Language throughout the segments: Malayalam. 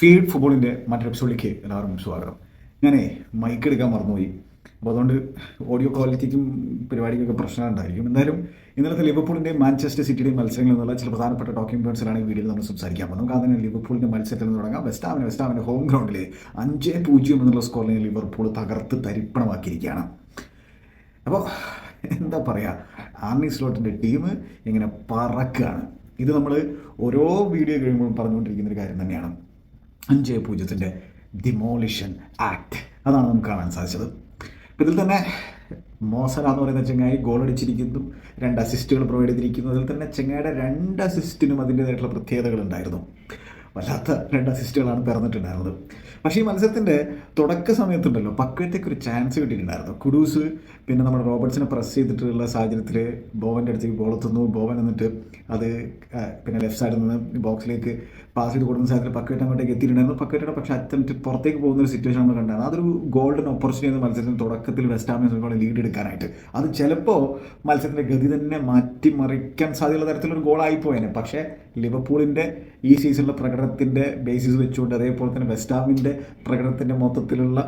ഫീഡ് ഫുട്ബോളിന്റെ മറ്റൊരു എപ്പിസോഡിലേക്ക് എല്ലാവർക്കും സ്വാഗതം. ഞാനേ മൈക്ക് എടുക്കാൻ മറന്നുപോയി. അപ്പോൾ അതുകൊണ്ട് ഓഡിയോ ക്വാളിറ്റിക്കും പരിപാടിക്കൊക്കെ പ്രശ്നം ഉണ്ടായിരിക്കും. എന്തായാലും ഇന്നലത്തെ ലിവർപൂളിന്റെ മാഞ്ചസ്റ്റർ സിറ്റിയുടെയും മത്സരങ്ങളിൽ നിന്നുള്ള ചില പ്രധാനപ്പെട്ട ടോക്കിംഗ് പോയിന്റ്സിലാണ് ഈ വീഡിയോയിൽ നമ്മൾ സംസാരിക്കാൻ പോകുന്നത്. നമുക്ക് അതിന് ലിവർപൂളിന്റെ മത്സരത്തിൽ നിന്ന് തുടങ്ങാം. വെസ്റ്റാമിന് വെസ്റ്റാമിന്റെ ഹോം ഗ്രൗണ്ടിൽ അഞ്ച് പൂജ്യം എന്നുള്ള സ്കോറിൽ ലിവർപൂൾ തകർത്ത് തരിപ്പണമാക്കിയിരിക്കുകയാണ്. അപ്പോൾ എന്താ പറയുക ആർണി സ്ലോട്ടിന്റെ ടീം ഇങ്ങനെ പറക്കുകയാണ്. ഇത് നമ്മൾ ഓരോ വീഡിയോ കഴിയുമ്പോഴും പറഞ്ഞുകൊണ്ടിരിക്കുന്ന ഒരു കാര്യം തന്നെയാണ്. അഞ്ച് പൂജ്യത്തിന്റെ ഡിമോളിഷൻ ആക്ട് അതാണ് നമുക്ക് കാണാൻ സാധിച്ചത്. ഇതിൽ തന്നെ മോസന എന്ന് പറയുന്ന ചെങ്ങായി ഗോൾ അടിച്ചിരിക്കുന്നു. രണ്ട് അസിസ്റ്റുകൾ പ്രൊവൈഡ് ചെയ്തിരിക്കുന്നു. അതിൽ തന്നെ ചെങ്ങായുടെ രണ്ട് അസിസ്റ്റിനും അതിന്റേതായിട്ടുള്ള പ്രത്യേകതകൾ ഉണ്ടായിരുന്നു. വല്ലാത്ത രണ്ട് അസിസ്റ്റുകളാണ് പിറന്നിട്ടുണ്ടായിരുന്നത്. പക്ഷേ ഈ മത്സരത്തിന്റെ തുടക്ക സമയത്തുണ്ടല്ലോ പക്വത്തേക്ക് ഒരു ചാൻസ് കിട്ടിയിട്ടുണ്ടായിരുന്നു. കുഡൂസ് പിന്നെ നമ്മുടെ റോബർട്സിനെ പ്രസ് ചെയ്തിട്ടുള്ള സാഹചര്യത്തിൽ ബോവന്റെ അടുത്തേക്ക് ബോൾ എത്തുന്നു. ബോവൻ എന്നിട്ട് അത് പിന്നെ ലെഫ്റ്റ് സൈഡിൽ നിന്ന് ബോക്സിലേക്ക് പാസ് ചെയ്ത് കൊടുക്കുന്ന സാഹചര്യത്തിൽ പക്വറ്റ് അങ്ങോട്ടേക്ക് എത്തിയിട്ടുണ്ടായിരുന്നു. പക്വറ്റയുടെ പക്ഷേ അറ്റംപ്റ്റ് പുറത്തേക്ക് പോകുന്ന ഒരു സിറ്റുവേഷൻ നമ്മൾ കണ്ടാണ്. അതൊരു ഗോൾഡൻ ഓപ്പർച്യൂണിറ്റി എന്ന മത്സരത്തിന് തുടക്കത്തിൽ വെസ്റ്റ് ഹാമിനെ ലീഡ് എടുക്കാനായിട്ട്. അത് ചിലപ്പോൾ മത്സരത്തിന്റെ ഗതി തന്നെ മാറ്റിമറിക്കാൻ സാധ്യതയുള്ള തരത്തിലൊരു ഗോളായി പോയേനെ. പക്ഷേ ലിവർപൂളിന്റെ ഈ സീസണിലെ പ്രകടനത്തിന്റെ ബേസിസ് വെച്ചുകൊണ്ട് അതേപോലെ തന്നെ വെസ്റ്റ് ഹാമിന്റെ പ്രകടനത്തിന്റെ മൊത്തത്തിലുള്ള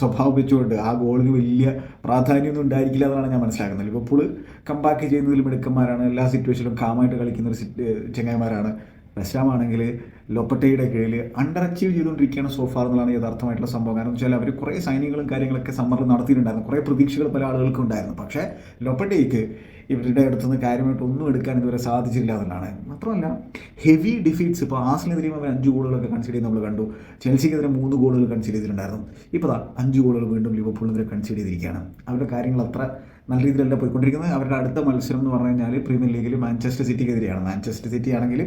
സ്വഭാവം വെച്ചുകൊണ്ട് ആ ഗോളിന് വലിയ പ്രാധാന്യമൊന്നും ഉണ്ടായിരിക്കില്ല എന്നാണ് ഞാൻ മനസ്സിലാക്കുന്നത്. ലിവർപൂൾ കമ്പാക്ക് ചെയ്യുന്നതിൽ മിടുക്കന്മാരാണ്. എല്ലാ സിറ്റുവേഷനിലും കാമായിട്ട് കളിക്കുന്ന ഒരു ചെങ്ങായിമാരാണ് ആണെങ്കിൽ ലൊപ്പട്ടയുടെ കീഴിൽ അണ്ടർ അച്ചീവ് ചെയ്തുകൊണ്ടിരിക്കുകയാണ് സോഫാർ എന്നുള്ളതാണ് യഥാർത്ഥമായിട്ടുള്ള സംഭവം. കാരണം വെച്ചാൽ അവർ കുറേ സൈനികളും കാര്യങ്ങളൊക്കെ സമ്മറിൽ നടത്തിയിട്ടുണ്ടായിരുന്നു. കുറേ പ്രതീക്ഷകൾ പല ആളുകൾക്കും ഉണ്ടായിരുന്നു. പക്ഷേ ലൊപ്പട്ടയ്ക്ക് ഇവരുടെ അടുത്തുനിന്ന് കാര്യമായിട്ട് ഒന്നും എടുക്കാൻ ഇതുവരെ സാധിച്ചില്ല എന്നുള്ളതാണ്. മാത്രമല്ല ഹെവി ഡിഫീറ്റ്സ് ഇപ്പോൾ ആസിനെതിരെയും അവർ അഞ്ച് ഗോളുകളൊക്കെ കൺസിഡർ ചെയ്ത് നമ്മൾ കണ്ടു. ചെൽസിക്കെതിരെ മൂന്ന് ഗോളുകൾ കൺസിഡർ ചെയ്തിട്ടുണ്ടായിരുന്നു. ഇപ്പോൾ അഞ്ച് ഗോളുകൾ വീണ്ടും ലിവർപൂളിനെതിരെ കൺസിഡർ ചെയ്തിരിക്കുകയാണ്. അവരുടെ കാര്യങ്ങൾ അത്ര നല്ല രീതിയിലല്ല പോയിക്കൊണ്ടിരിക്കുന്നത്. അവരുടെ അടുത്ത മത്സരം എന്ന് പറഞ്ഞു കഴിഞ്ഞാൽ പ്രീമിയർ ലീഗിൽ മാഞ്ചസ്റ്റർ സിറ്റിക്കെതിരെയാണ്. മാഞ്ചസ്റ്റർ സിറ്റി ആണെങ്കിൽ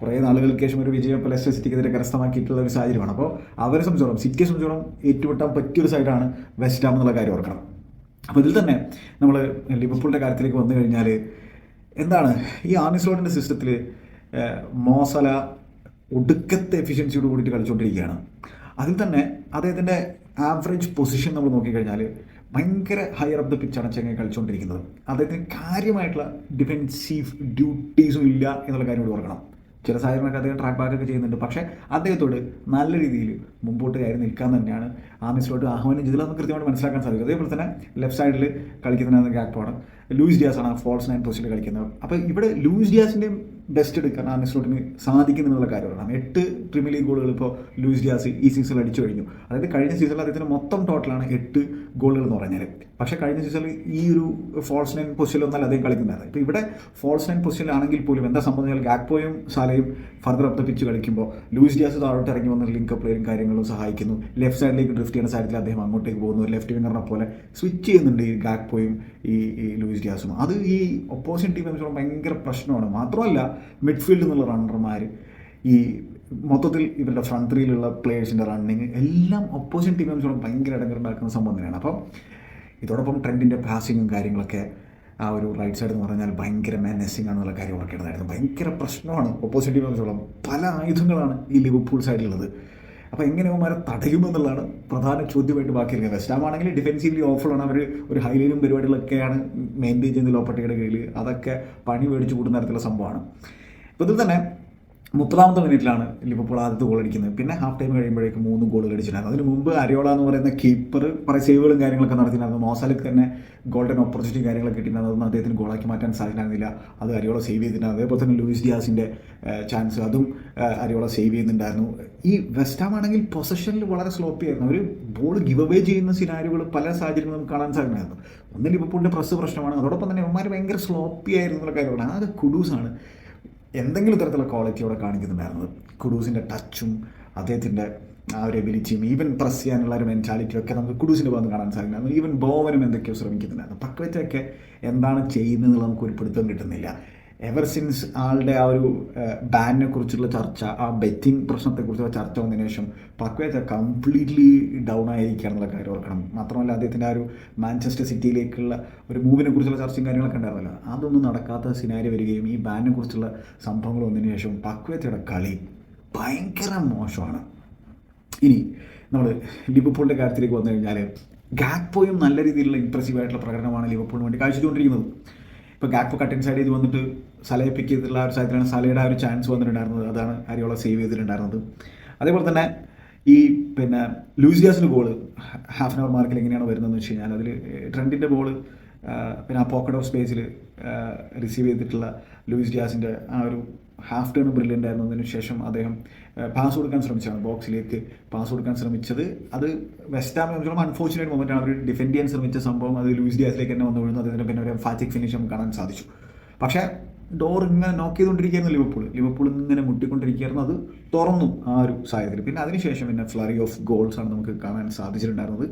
കുറേ നാളുകൾക്ക് ശേഷം ഒരു വിജയം ലെസ്റ്റർ സിറ്റിക്കെതിരെ കരസ്ഥമാക്കിയിട്ടുള്ള ഒരു സാഹചര്യമാണ്. അപ്പോൾ അവരെ സംബന്ധിച്ചോളം സിറ്റിയെ സംബന്ധിച്ചോളം ഏറ്റുമുട്ടാൻ പറ്റിയൊരു സൈഡാണ് വെസ്റ്റ് ഹാം എന്നുള്ള കാര്യം ഓർക്കണം. അപ്പോൾ ഇതിൽ തന്നെ നമ്മൾ ലിവർപൂളിന്റെ കാര്യത്തിലേക്ക് വന്നു കഴിഞ്ഞാൽ എന്താണ് ഈ ആർണിസ്ലോഡിന്റെ സിസ്റ്റത്തിൽ മോസല ഒടുക്കത്തെ എഫിഷ്യൻസിയോട് കൂടിയിട്ട് കളിച്ചുകൊണ്ടിരിക്കുകയാണ് അതിൽ തന്നെ അദ്ദേഹത്തിന്റെ ആവറേജ് പൊസിഷൻ നമ്മൾ നോക്കിക്കഴിഞ്ഞാൽ ഭയങ്കര ഹയർ അപ്പ് ദ പിച്ചാണ് ചെങ്ങായി കളിച്ചുകൊണ്ടിരിക്കുന്നത്. അദ്ദേഹത്തിന് കാര്യമായിട്ടുള്ള ഡിഫെൻസീവ് ഡ്യൂട്ടീസും ഇല്ല എന്നുള്ള കാര്യം കൂടി ഓർക്കണം. ചില സാഹചര്യങ്ങളൊക്കെ അദ്ദേഹം ട്രാക്ക് ബാക്കൊക്കെ ചെയ്യുന്നുണ്ട്. പക്ഷേ അദ്ദേഹത്തോട് നല്ല രീതിയിൽ മുമ്പോട്ട് കയറി നിൽക്കാൻ തന്നെയാണ് ആ മിസ്ലോട്ട് ആഹ്വാനം ചെയ്തത്. നമുക്ക് കൃത്യമായിട്ട് മനസ്സിലാക്കാൻ സാധിക്കും അതേപോലെ തന്നെ ലെഫ്റ്റ് സൈഡിൽ കളിക്കുന്ന ഗ്യാപ്പാണ് ലൂയിസ് ഡിയാസ് ആണ് ഫോൾസ് നയൻ പൊസിഷനിൽ കളിക്കുന്നത്. അപ്പോൾ ഇവിടെ ലൂയിസ് ഡിയാസിന്റെയും ബെസ്റ്റ് എടുക്കാൻ ആമിസിലോട്ടിന് സാധിക്കുന്നുള്ള കാര്യമാണ് എട്ട് പ്രീമിയർ ലീഗ് ഗോളുകൾ ഇപ്പോൾ ലൂയിസ് ഡിയാസ് ഈ സീസണിൽ അടിച്ചു കഴിഞ്ഞു. അതായത് കഴിഞ്ഞ സീസണിൽ അദ്ദേഹത്തിന് മൊത്തം ടോട്ടലാണ് എട്ട് ഗോളുകൾ എന്ന് പറഞ്ഞാൽ പക്ഷേ കഴിഞ്ഞ സീസണിൽ ഈ ഒരു ഫോൾസ് നൈൻ പൊസിഷനിലൊന്നല്ല അദ്ദേഹം കളിക്കുന്നത് ഇപ്പോൾ ഇവിടെ ഫോൾസ് നൈൻ പൊസിഷനിലാണെങ്കിൽ പോലും എന്താ സംബന്ധിച്ചാൽ ഗാക്പോയും സാലയും ഫർദർ അപ്പ് പിച്ച് കളിക്കുമ്പോൾ ലൂയിസ് ഡിയാസ് താഴോട്ട് ഇറങ്ങി വന്ന ലിങ്ക് പ്ലേയും കാര്യങ്ങളും സഹായിക്കുന്നു. ലെഫ്റ്റ് സൈഡിലേക്ക് ഡ്രിഫ്റ്റ് ചെയ്യുന്ന സാഹചര്യത്തിൽ അദ്ദേഹം അങ്ങോട്ടേക്ക് പോകുന്നു. ലെഫ്റ്റ് വിങ്ങറിനെ പോലെ സ്വിച്ച് ചെയ്യുന്നുണ്ട് ഈ ഗാക്പോയും ഈ ലൂയിസ് ഡിയാസും. അത് ഈ ഒപ്പോസിഷൻ ടീമിനെ ഭയങ്കര പ്രശ്നമാണ്. മാത്രമല്ല മിഡ്ഫീൽഡിൽ നിന്നുള്ള റണ്ണർമാർ ഈ മൊത്തത്തിൽ ഇവരുടെ ഫ്രണ്ട് ത്രീയിലുള്ള പ്ലേയേഴ്സിന്റെ റണ്ണിങ് എല്ലാം ഒപ്പോസിറ്റ് ടീമിനെ സംബന്ധിച്ചോളം ഭയങ്കര ഇടങ്ങറുണ്ടാക്കുന്ന സംഭവം തന്നെയാണ്. അപ്പം ഇതോടൊപ്പം ട്രെൻഡിന്റെ പാസിങ്ങും കാര്യങ്ങളൊക്കെ ആ ഒരു റൈറ്റ് സൈഡ് എന്ന് പറഞ്ഞാൽ ഭയങ്കര മാനസിങ് ആണെന്നുള്ള കാര്യം ഓർക്കേണ്ടതായിരുന്നു ഭയങ്കര പ്രശ്നമാണ് ഓപ്പോസിറ്റ് ടീമിനെ സംബന്ധിച്ചോളം പല ആയുധങ്ങളാണ് ഈ ലിവർപൂൾ സൈഡിലുള്ളത് അപ്പോൾ എങ്ങനെ അവന്മാരെ തടയുമെന്നുള്ളതാണ് പ്രധാന ചോദ്യമായിട്ട് ബാക്കി ഇരിക്കുന്നത് ഹാം ആണെങ്കിൽ ഡിഫെൻസീവ്ലി ഓഫറാണ് അവർ ഒരു ഹൈലൈനും പരിപാടികളൊക്കെയാണ് മെയിന്റെയിൻ ചെയ്യുന്നത് ലോപ്പട്ടിയുടെ കീഴിൽ അതൊക്കെ പണി മേടിച്ച് കൂട്ടുന്ന തരത്തിലുള്ള സംഭവമാണ്. ഇപ്പോൾ ഇതിൽ തന്നെ മുപ്പതാമത്തെ മിനിറ്റിലാണ് ലിവർപൂൾ ആദ്യത്തെ ഗോൾ അടിക്കുന്നത്. പിന്നെ ഹാഫ് ടൈം കഴിയുമ്പോഴേക്കും മൂന്ന് ഗോൾ അടിച്ചിട്ടുണ്ടായിരുന്നു അതിന് മുമ്പ് അരിയോള എന്ന് പറയുന്ന കീപ്പർ കുറേ സേവുകളും കാര്യങ്ങളൊക്കെ നടത്തിയിട്ടുണ്ടായിരുന്നു. മോസാലിക്ക് തന്നെ ഗോൾഡൻ ഓപ്പർച്യൂണിറ്റി കാര്യങ്ങളൊക്കെ കിട്ടിയിട്ടുണ്ടായിരുന്നു. അതൊന്നും അദ്ദേഹത്തിന് ഗോളാക്കി മാറ്റാൻ സാധിക്കുന്നില്ല അത് അരിയോള സേവ് ചെയ്തിട്ടുണ്ടായിരുന്നു അതേപോലെ തന്നെ ലൂയിസ് ഡിയാസിന്റെ ചാൻസ് അതും അരിയോള സേവ് ചെയ്യുന്നുണ്ടായിരുന്നു. ഈ വെസ്റ്റാം ആണെങ്കിൽ പൊസഷനിൽ വളരെ സ്ലോപ്പി ആയിരുന്നു. അവർ ബോൾ ഗിവ് അവേ ചെയ്യുന്ന സിനാരികൾ പല സാഹചര്യങ്ങളും കാണാൻ സാധിക്കുന്നുണ്ടായിരുന്നു. ഒന്ന് ലിവർപൂളിന്റെ പ്രസ് പ്രശ്നമാണ്. അതോടൊപ്പം തന്നെ അവന്മാർ ഭയങ്കര സ്ലോപ്പി ആയിരുന്നു എന്നുള്ള കാര്യമാണ് അത് കുഡൂസാണ് എന്തെങ്കിലും തരത്തിലുള്ള ക്വാളിറ്റി അവിടെ കാണിക്കുന്നുണ്ടായിരുന്നത് കുഡൂസിന്റെ ടച്ചും അദ്ദേഹത്തിന്റെ ആ ഒരു എബിലിറ്റിയും ഈവൻ പ്രസ് ചെയ്യാനുള്ള ഒരു മെന്റാലിറ്റിയും ഒക്കെ നമുക്ക് കുഡൂസിന്റെ ഭാഗത്ത് കാണാൻ സാധിക്കുന്നു ഈവൻ ബോവനും എന്തൊക്കെയോ ശ്രമിക്കുന്നുണ്ടായിരുന്നു. പക്വറ്റൊക്കെ എന്താണ് ചെയ്യുന്നത് നമുക്ക് ഒരു പിടുത്തം കിട്ടുന്നില്ല. എവർ സിൻസ് ആളുടെ ആ ഒരു ബാനിനെ കുറിച്ചുള്ള ചർച്ച ആ ബെറ്റിംഗ് പ്രശ്നത്തെക്കുറിച്ചുള്ള ചർച്ച വന്നതിന് ശേഷം പക്വേറ്റ കംപ്ലീറ്റ്ലി ഡൗൺ ആയിരിക്കുകയാണെന്നുള്ള കാര്യം ഓർക്കണം. മാത്രമല്ല അദ്ദേഹത്തിന്റെ ആ ഒരു മാഞ്ചസ്റ്റർ സിറ്റിയിലേക്കുള്ള ഒരു മൂവിനെ കുറിച്ചുള്ള ചർച്ചയും കാര്യങ്ങളൊക്കെ ഉണ്ടായിരുന്നല്ലോ. അതൊന്നും നടക്കാത്ത സിനാരി വരികയും ഈ ബാനിനെ കുറിച്ചുള്ള സംഭവങ്ങൾ വന്നതിന് ശേഷം പക്വേത്തയുടെ കളി ഭയങ്കര മോശമാണ്. ഇനി നമ്മൾ ലിബപ്പോളിന്റെ കാര്യത്തിലേക്ക് വന്നു കഴിഞ്ഞാൽ ഗാക്പോയും നല്ല രീതിയിലുള്ള ഇമ്പ്രസീവ് ആയിട്ടുള്ള പ്രകടനമാണ് ലിബപ്പോളിന് വേണ്ടി കാഴ്ചവെച്ചുകൊണ്ടിരിക്കുന്നത്. ഇപ്പോൾ ഗാക്പോ കട്ടിൻ സൈഡ് ചെയ്ത് വന്നിട്ട് സലയെ പിക്ക് ചെയ്തിട്ടുള്ള ആ ഒരു സാഹചര്യത്തിലാണ് സലയുടെ ആ ഒരു ചാൻസ് വന്നിട്ടുണ്ടായിരുന്നത്. അതാണ് അരിയോള സേവ് ചെയ്തിട്ടുണ്ടായിരുന്നത്. അതേപോലെ തന്നെ ഈ പിന്നെ ലൂസിയാസിന്റെ ബോൾ ഹാഫ് ആൻ അവർ മാർക്കിൽ എങ്ങനെയാണ് വരുന്നതെന്ന് വെച്ച് കഴിഞ്ഞാൽ അതിൽ ട്രെൻഡിന്റെ ബോൾ പിന്നെ ആ പോക്കറ്റ് ഓഫ് സ്പേസിൽ റിസീവ് ചെയ്തിട്ടുള്ള ലൂയിസ് ഡിയാസിന്റെ ആ ഒരു ഹാഫ് ടേൺ ബ്രില്യന്റ് ആയിരുന്നതിന് ശേഷം അദ്ദേഹം പാസ് കൊടുക്കാൻ ശ്രമിച്ചതാണ്. ബോക്സിലേക്ക് പാസ് കൊടുക്കാൻ ശ്രമിച്ചത്. അത് വെസ്റ്റ് ഹാമിനെ സംബന്ധിച്ചോളം അൺഫോർച്ചുനേറ്റ് മൊമെന്റ് ആണ്. അവർ ഡിഫെൻഡ് ചെയ്യാൻ ശ്രമിച്ച സംഭവം അത് ലൂസ് ഡിയാസിലേക്ക് തന്നെ വന്നു വീഴുന്നു. അതിന് പിന്നെ ഒരു ഫാറ്റിക് ഫിനിഷ് നമുക്ക് കാണാൻ സാധിച്ചു. പക്ഷേ ഡോർ ഇങ്ങനെ നോക്ക് ചെയ്തുകൊണ്ടിരിക്കുകയായിരുന്നു ലിവർപൂൾ ലിവർപൂൾ ഇങ്ങനെ മുട്ടിക്കൊണ്ടിരിക്കുകയായിരുന്നു. അത് തുറന്നു ആ ഒരു സാഹചര്യത്തിൽ. പിന്നെ അതിനുശേഷം പിന്നെ ഫ്ലറി ഓഫ് ഗോൾസ് ആണ് നമുക്ക് കാണാൻ സാധിച്ചിട്ടുണ്ടായിരുന്നത്.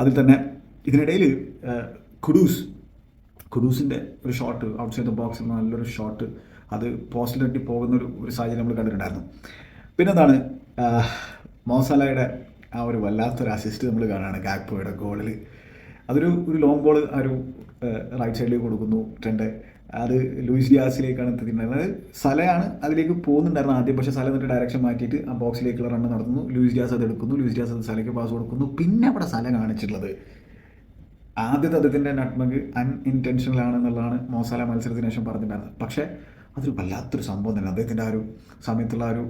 അതിൽ തന്നെ ഇതിനിടയിൽ കുഡൂസ് കുഡൂസിന്റെ ഒരു ഷോട്ട് ഔട്ട്സൈഡ് ദ ബോക്സ് നല്ലൊരു ഷോട്ട് അത് പോസ്റ്റിൽ തട്ടി പോകുന്ന ഒരു ഒരു സാഹചര്യം നമ്മൾ കണ്ടിട്ടുണ്ടായിരുന്നു. പിന്നെ എന്താണ് മോസലയുടെ ആ ഒരു വല്ലാത്തൊരു അസിസ്റ്റ് നമ്മൾ കാണുകയാണ്. ഗാക്പോയുടെ ഗോളിൽ അതൊരു ഒരു ലോങ് ബോൾ ആ ഒരു റൈറ്റ് സൈഡിലേക്ക് കൊടുക്കുന്നു ട്രെൻഡ്. അത് ലൂയിസ് ഡിയാസിലേക്കാണ് എത്തിയിട്ടുണ്ടായിരുന്നത്. സലയാണ് അതിലേക്ക് പോകുന്നുണ്ടായിരുന്നു ആദ്യം. പക്ഷേ സല എന്നിട്ട് ഡയറക്ഷൻ മാറ്റിയിട്ട് ആ ബോക്സിലേക്കുള്ള റണ്ണ് നടത്തുന്നു. ലൂയിസ് ഡിയാസ് അത് എടുക്കുന്നു. ലൂയിസ് ഡിയാസ് അത് സലയ്ക്ക് പാസ് കൊടുക്കുന്നു. പിന്നെ അവിടെ സല കാണിച്ചിട്ടുള്ളത്. ആദ്യത്തെ അദ്ദേഹത്തിന്റെ നട്മഗ് അൺഇന്റൻഷണൽ ആണെന്നുള്ളതാണ് മോസാല മത്സരത്തിന് ശേഷം പറഞ്ഞിട്ടുണ്ടായിരുന്നത്. പക്ഷേ അതൊരു വല്ലാത്തൊരു സംഭവം തന്നെ. അദ്ദേഹത്തിന്റെ ആ ഒരു സമയത്തുള്ള ഒരു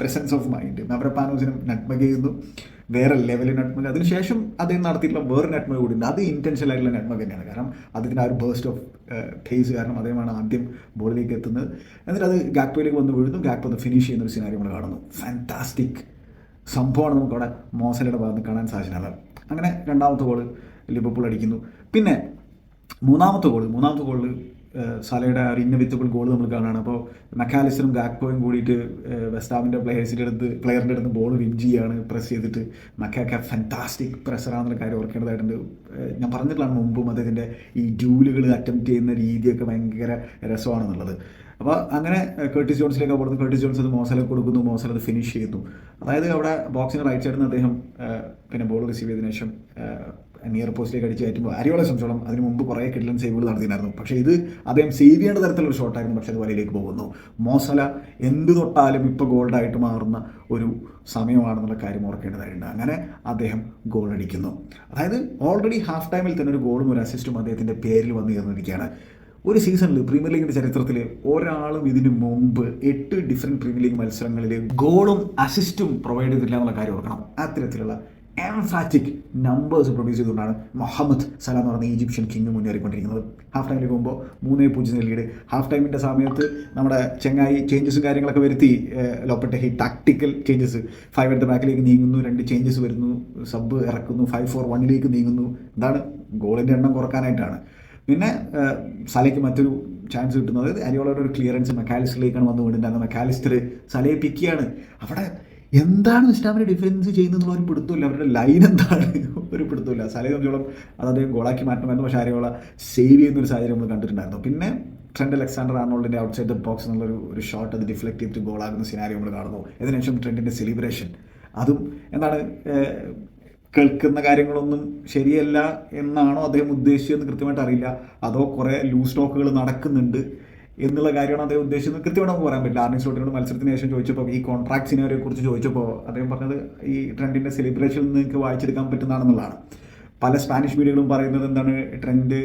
പ്രസൻസ് ഓഫ് മൈൻഡ് നവരപ്പാനോസിനും നട്മക ചെയ്യുന്നു വേറെ ലെവലിൽ നട്മക അതിനുശേഷം അദ്ദേഹം നടത്തിയിട്ടുള്ള വേറെ നട്മക കൂടി ഉണ്ട്. അത് ഇന്റൻഷൻ ആയിട്ടുള്ള നട്മക തന്നെയാണ്. കാരണം അദ്ദേഹത്തിന്റെ ആ ഒരു ബേസ്റ്റ് ഓഫ് ഫേസ് കാരണം അദ്ദേഹമാണ് ആദ്യം ബോളിലേക്ക് എത്തുന്നത്. എന്നിട്ട് അത് ഗാക്പോയിലേക്ക് വന്ന് വീഴുന്നു. ഗാക്പോ ഒന്ന് ഫിനിഷ് ചെയ്യുന്ന ഒരു സിനാരി നമ്മൾ കാണുന്നു. ഫാന്റാസ്റ്റിക് സംഭവമാണ് നമുക്കവിടെ മോസലയുടെ ഭാഗത്ത് കാണാൻ സാധിച്ചിട്ടുള്ളത്. അങ്ങനെ രണ്ടാമത്തെ ഗോൾ ലിബപ്പൂൾ അടിക്കുന്നു. പിന്നെ മൂന്നാമത്തെ ഗോൾ മൂന്നാമത്തെ ഗോളിൽ സലയുടെ ഒരു വിത്തുകൾ ഗോൾ നമ്മൾ കാണുകയാണ്. അപ്പോൾ മെക്കാലിസിനും ഗാക്പോയും കൂടിയിട്ട് വെസ്റ്റാമിന്റെ പ്ലെയേഴ്സിന്റെ അടുത്ത് പ്ലെയറിന്റെ അടുത്ത് ബോൾ വിൻ ചെയ്യാണ് പ്രസ് ചെയ്തിട്ട്. മക്കാക്ക ഫാന്റാസ്റ്റിക് പ്രഷറാണെന്നുള്ള കാര്യം ഓർക്കേണ്ടതായിട്ടുണ്ട്. ഞാൻ പറഞ്ഞിട്ടുള്ളതാണ് മുമ്പും അദ്ദേഹത്തിന്റെ ഈ ഡ്യൂലുകൾ അറ്റംപ്റ്റ് ചെയ്യുന്ന രീതിയൊക്കെ ഭയങ്കര രസമാണെന്നുള്ളത്. അപ്പോൾ അങ്ങനെ കേർട്ടിസ് ജോൺസിലേക്ക് അവിടുന്ന് കേർട്ടിസ് ജോൺസ് അത് മോസല കൊടുക്കുന്നു മോസൽ അത് ഫിനിഷ് ചെയ്യുന്നു. അതായത് അവിടെ ബോക്സിന്റെ റൈറ്റ് സൈഡിൽ നിന്ന് അദ്ദേഹം പിന്നെ ബോൾ റിസീവ് ചെയ്തതിനു ശേഷം നിയർ പോസ്റ്റിലേക്ക് അടിച്ച് കയറ്റുമ്പോൾ അരിയോളെ സംശയം അതിന് മുമ്പ് കുറേ കിട്ടലും സേവുകൾ നടത്തിയിട്ടുണ്ടായിരുന്നു. പക്ഷേ ഇത് അദ്ദേഹം സേവ് ചെയ്യേണ്ട തരത്തിലുള്ള ഷോട്ടായിരുന്നു പക്ഷേ അത് വലയിലേക്ക് പോകുന്നു. മോസല എന്ത് തൊട്ടാലും ഇപ്പോൾ ഗോൾഡായിട്ട് മാറുന്ന ഒരു സമയമാണെന്നുള്ള കാര്യം ഓർക്കേണ്ടതായിട്ടുണ്ട്. അങ്ങനെ അദ്ദേഹം ഗോൾ അടിക്കുന്നു. അതായത് ഓൾറെഡി ഹാഫ് ടൈമിൽ തന്നെ ഒരു ഗോളും ഒരു അസിസ്റ്റും അദ്ദേഹത്തിന്റെ പേരിൽ വന്നു ചേർന്നിരിക്കുകയാണ് ഒരു സീസണിൽ പ്രീമിയർ ലീഗിന്റെ ചരിത്രത്തിൽ ഒരാളും ഇതിന് മുമ്പ് എട്ട് ഡിഫറെന്റ് പ്രീമിയർ ലീഗ് മത്സരങ്ങളിൽ ഗോളും അസിസ്റ്റും പ്രൊവൈഡ് ചെയ്തിട്ടില്ല എന്നുള്ള കാര്യം ഓർക്കണം. അത്തരത്തിലുള്ള എംഫാറ്റിക് നമ്പേഴ്സ് പ്രൊഡ്യൂസ് ചെയ്തുകൊണ്ടാണ് മുഹമ്മദ് സല എന്ന് പറഞ്ഞ ഈജിപ്ഷ്യൻ കിങ് മുന്നേറിക്കൊണ്ടിരിക്കുന്നത്. ഹാഫ് ടൈമിൽ പോകുമ്പോൾ മൂന്നേ പൂജ്യം ലീഡ് ഹാഫ് ടൈമിന്റെ സമയത്ത് നമ്മുടെ ചെങ്ങായി ചേഞ്ചസും കാര്യങ്ങളൊക്കെ വരുത്തി he tactical changes five the ബാക്കിലേക്ക് നീങ്ങുന്നു രണ്ട് ചേഞ്ചസ് വരുന്നു സബ് ഇറക്കുന്നു ഫൈവ് ഫോർ വണ്ണിലേക്ക് നീങ്ങുന്നു. എന്താണ് ഗോളിന്റെ എണ്ണം കുറക്കാനായിട്ടാണ്. പിന്നെ സലയ്ക്ക് മറ്റൊരു ചാൻസ് കിട്ടുന്നത് അരിയോളയുടെ ഒരു ക്ലിയറൻസ് മെക്കാലിസ്റ്ററിലേക്കാണ് വന്നുകൊണ്ടിരുന്നത് വീണിട്ടുണ്ടായിരുന്നത് മെക്കാലിസ്റ്റർ സലയെ പിക്കിയാണ് അവിടെ എന്താണ് ഇസ്ലാമിനെ ഡിഫൻസ് ചെയ്യുന്നതെന്നുള്ള ഒരു പിടുത്തമില്ല. അവരുടെ ലൈൻ എന്താണ്? ഒരു പിടുത്തമില്ല. സലയെ സംബന്ധിച്ചോളം അത് അദ്ദേഹം ഗോളാക്കി മാറ്റണമായിരുന്നു. പക്ഷേ ആരെയുള്ള സേവ് ചെയ്യുന്ന ഒരു സാഹചര്യം നമ്മൾ കണ്ടിട്ടുണ്ടായിരുന്നു. പിന്നെ ട്രെൻഡ് അലക്സാണ്ടർ ആർണോൾഡിന്റെ ഔട്ട്സൈഡ് ദ ബോക്സ് എന്നുള്ളൊരു ഒരു ഷോട്ട് അത് ഡിഫ്ലക്ട് ചെയ്തിട്ട് ഗോളാകുന്ന സിനാരി നമ്മൾ കാണുന്നു. ഇതിനുശേഷം ട്രെൻഡിന്റെ സെലിബ്രേഷൻ അതും എന്താണ് കേൾക്കുന്ന കാര്യങ്ങളൊന്നും ശരിയല്ല എന്നാണോ അദ്ദേഹം ഉദ്ദേശിച്ചതെന്ന് കൃത്യമായിട്ട് അറിയില്ല. അതോ കുറേ ലൂസ് ടോക്കുകൾ നടക്കുന്നുണ്ട്. എന്നുള്ള കാര്യമാണ് അദ്ദേഹം ഉദ്ദേശിക്കുന്നത് കൃത്യമായിട്ട് നമുക്ക് പറയാൻ പറ്റില്ല. ആർണി സ്ലോട്ടിനോട് മത്സരത്തിന് ശേഷം ചോദിച്ചപ്പോൾ ഈ കോൺട്രാക്ട് സിനാരിയെ കുറിച്ച് ചോദിച്ചപ്പോൾ അദ്ദേഹം പറഞ്ഞത് ഈ ട്രെൻഡിന്റെ സെലിബ്രേഷൻ നിങ്ങൾക്ക് വായിച്ചെടുക്കാൻ പറ്റുന്നതാണെന്നുള്ളതാണ്. പല സ്പാനിഷ് മീഡിയകളും പറയുന്നത് എന്താണ് ട്രെൻഡ്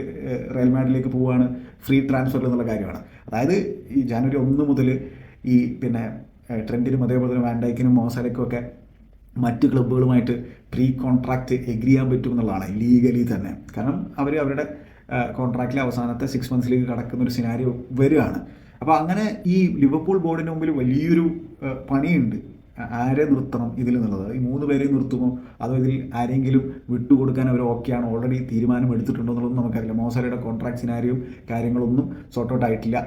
റയൽ മാഡിലേക്ക് പോവുകയാണ് ഫ്രീ ട്രാൻസ്ഫർ എന്നുള്ള കാര്യമാണ്. അതായത് ഈ ജാനുവരി ഒന്ന് മുതൽ ഈ പിന്നെ ട്രെൻഡിനും അതേപോലെ തന്നെ വാൻഡൈക്കിനും മോസാലയ്ക്കും ഒക്കെ മറ്റ് ക്ലബ്ബുകളുമായിട്ട് പ്രീ കോൺട്രാക്റ്റ് എഗ്രി ചെയ്യാൻ പറ്റും എന്നുള്ളതാണ് ലീഗലി തന്നെ. കാരണം അവർ അവരുടെ കോൺട്രാക്റ്റിലെ അവസാനത്തെ സിക്സ് മന്ത്സിലേക്ക് കടക്കുന്ന ഒരു സിനാരിയോ വരികയാണ്. അപ്പോൾ അങ്ങനെ ഈ ലിവർപൂൾ ബോർഡിന് മുമ്പിൽ വലിയൊരു പണിയുണ്ട്. ആരെ നിർത്തണം ഇതിൽ നിന്നുള്ളത് ഈ മൂന്ന് പേരെ നിർത്തുമോ അതോ ഇതിൽ ആരെങ്കിലും വിട്ടുകൊടുക്കാൻ അവർ ആണ്? ഓൾറെഡി തീരുമാനം എടുത്തിട്ടുണ്ടോ എന്നുള്ളതൊന്നും നമുക്കറിയില്ല. മോസലയുടെ കോൺട്രാക്ട് സിനാരിയും കാര്യങ്ങളൊന്നും സോർട്ട് ഔട്ട് ആയിട്ടില്ല.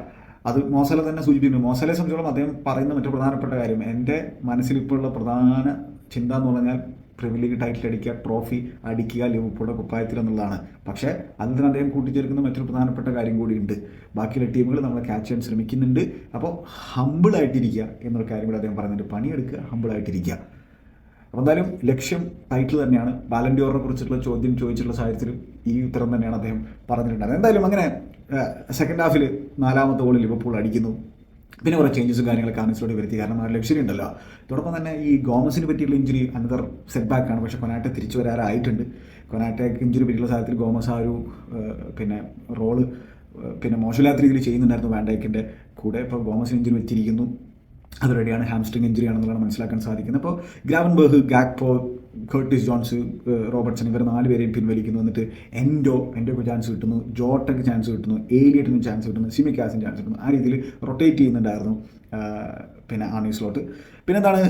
അത് മോസല തന്നെ സൂചിപ്പിക്കുന്നു. മോസലയെ സംബന്ധിച്ചോളം അദ്ദേഹം പറയുന്ന മറ്റു പ്രധാനപ്പെട്ട കാര്യം. എന്റെ മനസ്സിൽ ഇപ്പോഴുള്ള പ്രധാന ചിന്ത എന്ന് പറഞ്ഞാൽ പ്രീമിയർ ലീഗ് ടൈറ്റിൽ അടിക്കുക ട്രോഫി അടിക്കുക ലിവർപൂളുടെ കുപ്പായത്തിൽ എന്നുള്ളതാണ്. പക്ഷേ അതിന് അദ്ദേഹം കൂട്ടിച്ചേർക്കുന്ന മറ്റൊരു പ്രധാനപ്പെട്ട കാര്യം കൂടിയുണ്ട്. ബാക്കിയുള്ള ടീമുകൾ നമ്മളെ ക്യാച്ച് ചെയ്യാൻ ശ്രമിക്കുന്നുണ്ട്. അപ്പോൾ ഹമ്പിളായിട്ടിരിക്കുക എന്നൊരു കാര്യം കൂടി അദ്ദേഹം പറയുന്നുണ്ട് പണിയെടുക്കുക ഹമ്പിളായിട്ടിരിക്കുക അപ്പോൾ എന്തായാലും ലക്ഷ്യം ടൈറ്റിൽ തന്നെയാണ്. ബാലൻഡിയോറിനെ കുറിച്ചുള്ള ചോദ്യം ചോദിച്ചിട്ടുള്ള സാഹചര്യത്തിൽ ഈ ഉത്തരം തന്നെയാണ് അദ്ദേഹം പറഞ്ഞിട്ടുണ്ടായത് എന്തായാലും അങ്ങനെ സെക്കൻഡ് ഹാഫിൽ നാലാമത്തെ ഗോളിൽ ലിവർപൂൾ അടിക്കുന്നു. പിന്നെ കുറേ ചേഞ്ചസും കാര്യങ്ങളൊക്കെ ആനസിലോട്ട് വരുത്തി. കാരണം ആ ലക്ഷറി ഉണ്ടല്ലോ. ഇതോടൊപ്പം തന്നെ ഈ ഗോമസിന് പറ്റിയുള്ള ഇഞ്ചുറി അനദർ സെറ്റ് ആണ്. പക്ഷേ കൊനാട്ടെ തിരിച്ചു വരാറായിട്ടുണ്ട്. കൊനാട്ടയ്ക്ക് ഇഞ്ചുറി പറ്റിയുള്ള സാഹചര്യത്തിൽ ഗോമസ് ആ ഒരു പിന്നെ റോൾ പിന്നെ മോശമില്ലാത്ത രീതിയിൽ ചെയ്യുന്നുണ്ടായിരുന്നു വാണ്ടേക്കിന്റെ കൂടെ. ഇപ്പോൾ ഗോമസിന് ഇഞ്ചുറി വെച്ചിരിക്കുന്നു അത് റെഡിയാണ് ഹാംസ്ട്രിങ് ഇഞ്ചുറി ആണെന്നുള്ളതാണ് മനസ്സിലാക്കാൻ സാധിക്കുന്നത്. അപ്പോൾ Gravenberch Gakpo Curtis Jones Robertson ഇവർ നാല് പേരെയും പിൻവലിക്കുന്നു. എന്നിട്ട് എൻഡോ എൻഡോക്ക് ചാൻസ് കിട്ടുന്നു. ജോട്ടയ്ക്ക് ചാൻസ് കിട്ടുന്നു. ഏലിയറ്റിന് ചാൻസ് കിട്ടുന്നു. സിമിക്കാസിന് ചാൻസ് കിട്ടുന്നു. ആ രീതിയിൽ റൊട്ടേറ്റ് ചെയ്യുന്നുണ്ടായിരുന്നു പിന്നെ ആണി സ്ലോട്ട് പിന്നെ എന്താണ്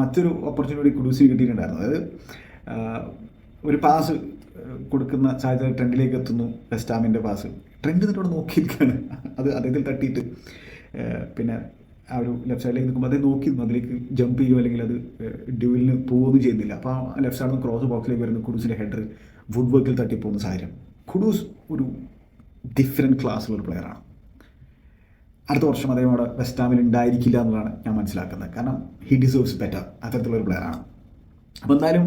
മറ്റൊരു ഓപ്പർച്യൂണിറ്റി കുഡൂസിന് കിട്ടിയിട്ടുണ്ടായിരുന്നു. അതായത് ഒരു പാസ് കൊടുക്കുന്ന സാഹചര്യം ട്രെൻഡിലേക്ക് എത്തുന്നു വെസ്റ്റാമിന്റെ പാസ് ട്രെൻഡ് എന്നിട്ട് നോക്കിയിരിക്കുകയാണ്. അത് അദ്ദേഹത്തിൽ തട്ടിയിട്ട്. പിന്നെ ആ ഒരു ലെഫ്റ്റ് സൈഡിലേക്ക് നിൽക്കുമ്പോൾ അതേ നോക്കി അതിലേക്ക് ജമ്പ് ചെയ്യുകയോ അല്ലെങ്കിൽ അത് ഡ്യൂവിലിന് പോവുകയൊന്നും ചെയ്യുന്നില്ല. അപ്പോൾ ആ ലെഫ്റ്റ് സൈഡിൽ നിന്ന് ക്രോസ് ബോക്സിലേക്ക് വരുന്ന കുഡൂസിന്റെ ഹെഡർ വുഡ് വർക്കിൽ തട്ടിപ്പോകുന്ന സാഹചര്യം. കുഡൂസ് ഒരു ഡിഫറെന്റ് ക്ലാസ്സിലുള്ള പ്ലെയറാണ് അടുത്ത വർഷം അദ്ദേഹം അവിടെ വെസ്റ്റാമിൽ ഉണ്ടായിരിക്കില്ല എന്നുള്ളതാണ് ഞാൻ മനസ്സിലാക്കുന്നത്. കാരണം ഹി ഡിസേർവ്സ് ബെറ്റർ അത്തരത്തിലുള്ള ഒരു പ്ലെയറാണ് അപ്പോൾ എന്തായാലും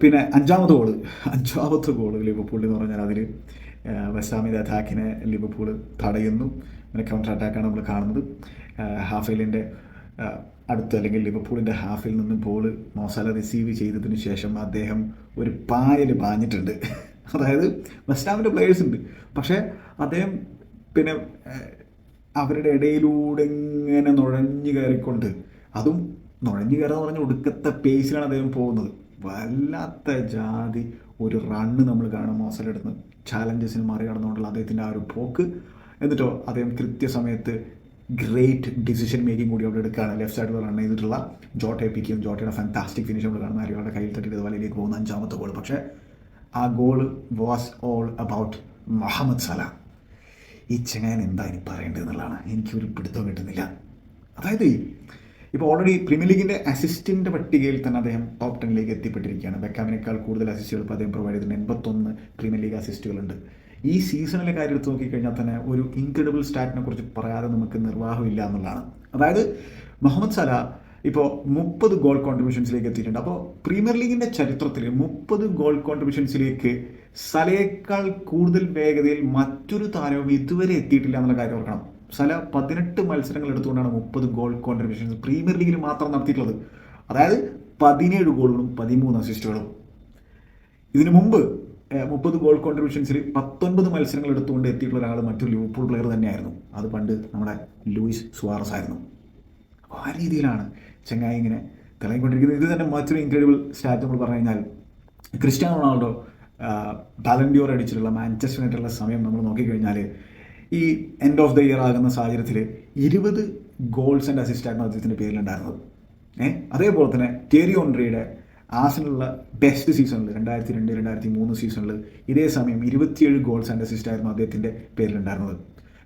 പിന്നെ അഞ്ചാമത്തെ ഗോൾ അഞ്ചാമത്തെ ഗോൾ ലിവർപൂളിൽ എന്ന് പറഞ്ഞാൽ അതിൽ വെസ്റ്റാമിന്റെ അറ്റാക്കിനെ ലിവർപൂൾ തടയുന്നു. പിന്നെ കൗണ്ടർ അറ്റാക്കാണ് നമ്മൾ കാണുന്നത്. ഹാഫേലിന്റെ അടുത്ത് അല്ലെങ്കിൽ ലിവർപൂളിന്റെ ഹാഫിൽ നിന്ന് ബോൾ മോസാല റിസീവ് ചെയ്തതിന് ശേഷം അദ്ദേഹം ഒരു പായൽ പാഞ്ഞിട്ടുണ്ട്. അതായത് വെസ്റ്റാമിന്റെ പ്ലേയേഴ്സ് ഉണ്ട്. പക്ഷേ അദ്ദേഹം പിന്നെ അവരുടെ ഇടയിലൂടെ ഇങ്ങനെ നുഴഞ്ഞു കയറിക്കൊണ്ട് അതും നുഴഞ്ഞു കയറാന്ന് പറഞ്ഞ ഒടുക്കത്തെ പേസിലാണ് അദ്ദേഹം പോകുന്നത്. വല്ലാത്ത ജാതി ഒരു റണ്ണ് നമ്മൾ കാണും മോസലെടുത്ത് ചാലഞ്ചസിന് മറികടന്നുകൊണ്ടുള്ള അദ്ദേഹത്തിന്റെ ആ ഒരു പോക്ക്. എന്നിട്ടോ അദ്ദേഹം കൃത്യസമയത്ത് ഗ്രേറ്റ് ഡിസിഷൻ മേക്കിംഗ് കൂടി അവിടെ എടുക്കുകയാണ്. ലെഫ്റ്റ് സൈഡിൽ റൺ ചെയ്തിട്ടുള്ള ജോട്ടയെ പിക്കും ജോട്ടയുടെ ഫാന്റാസ്റ്റിക് ഫിനിഷ് നമ്മൾ കാണുന്ന അരികളുടെ കയ്യിൽ തട്ടിയിട്ട് വലയിലേക്ക് പോകുന്ന അഞ്ചാമത്തെ ഗോൾ പക്ഷേ ആ goal was all about Mohamed Salah. ഈ ചെങ്ങാൻ എന്താ ഇനി പറയേണ്ടത് എന്നുള്ളതാണ്. എനിക്കൊരു പിടുത്തം കിട്ടുന്നില്ല. അതായത് ഇപ്പോൾ ഓൾറെഡി പ്രീമിയർ ലീഗിന്റെ അസിസ്റ്റന്റ് പട്ടികയിൽ തന്നെ അദ്ദേഹം ടോപ്പ് ടെന്നിലേക്ക് എത്തിപ്പെട്ടിരിക്കുകയാണ്. ബെക്കാമിനേക്കാൾ കൂടുതൽ അസിസ്റ്റുകൾ ഇപ്പോൾ അദ്ദേഹം പ്രൊവൈഡ് ചെയ്തിട്ടുണ്ട്. എൺപത്തൊന്ന് പ്രീമിയർ ലീഗ് അസിസ്റ്റുകളുണ്ട് ഈ സീസണിലെ കാര്യം എടുത്ത് നോക്കിക്കഴിഞ്ഞാൽ തന്നെ ഒരു ഇൻക്രെഡിബിൾ സ്റ്റാറ്റിനെ കുറിച്ച് പറയാതെ നമുക്ക് നിർവാഹമില്ല എന്നുള്ളതാണ്. അതായത് മുഹമ്മദ് സല ഇപ്പോൾ മുപ്പത് ഗോൾ കോൺട്രിബ്യൂഷൻസിലേക്ക് എത്തിയിട്ടുണ്ട്. അപ്പോൾ പ്രീമിയർ ലീഗിന്റെ ചരിത്രത്തിൽ മുപ്പത് ഗോൾ കോൺട്രിബ്യൂഷൻസിലേക്ക് സലയേക്കാൾ കൂടുതൽ വേഗതയിൽ മറ്റൊരു താരവും ഇതുവരെ എത്തിയിട്ടില്ല എന്നുള്ള കാര്യം ഓർക്കണം. സല പതിനെട്ട് മത്സരങ്ങൾ എടുത്തുകൊണ്ടാണ് മുപ്പത് ഗോൾ കോൺട്രിബ്യൂഷൻസ് പ്രീമിയർ ലീഗിൽ മാത്രം നടത്തിയിട്ടുള്ളത്. അതായത് പതിനേഴ് ഗോളുകളും പതിമൂന്ന് അസിസ്റ്റുകളും ഇതിനു മുമ്പ് മുപ്പത് ഗോൾ കോൺട്രിബ്യൂഷൻസിൽ പത്തൊൻപത് മത്സരങ്ങൾ എടുത്തുകൊണ്ട് എത്തിയിട്ടുള്ള ഒരാൾ മറ്റൊരു ലിവർപൂൾ പ്ലെയർ തന്നെയായിരുന്നു. അത് പണ്ട് നമ്മുടെ ലൂയിസ് സുവാറസ് ആയിരുന്നു. അപ്പോൾ ആ രീതിയിലാണ് ചെങ്ങായി ഇങ്ങനെ തിളങ്ങിക്കൊണ്ടിരിക്കുന്നത്. ഇത് തന്നെ മറ്റൊരു ഇൻക്രെഡിബിൾ സ്റ്റാറ്റ് നമ്മൾ പറഞ്ഞു കഴിഞ്ഞാൽ ക്രിസ്ത്യാനോ റൊണാൾഡോ ബാലൻഡിയോർ അടിച്ചിട്ടുള്ള മാഞ്ചസ്റ്റർ യുണൈറ്റഡിലുള്ള സമയം നമ്മൾ നോക്കിക്കഴിഞ്ഞാൽ ഈ എൻഡ് ഓഫ് ദ ഇയർ ആകുന്ന സാഹചര്യത്തിൽ ഇരുപത് ഗോൾസ് ആൻഡ് അസിസ്റ്റായിരുന്നു അദ്ദേഹത്തിന്റെ പേരിലുണ്ടായിരുന്നത്. ഏഹ് അതേപോലെ തന്നെ ടേരി ഓൺട്രിയുടെ ആസിനുള്ള ബെസ്റ്റ് സീസണിൽ രണ്ടായിരത്തി രണ്ട് രണ്ടായിരത്തി മൂന്ന് സീസണിൽ ഇതേ സമയം ഇരുപത്തിയേഴ് ഗോൾസ് ആൻഡ് അസിസ്റ്റ് ആയിരുന്നു അദ്ദേഹത്തിന്റെ പേരിലുണ്ടായിരുന്നത്.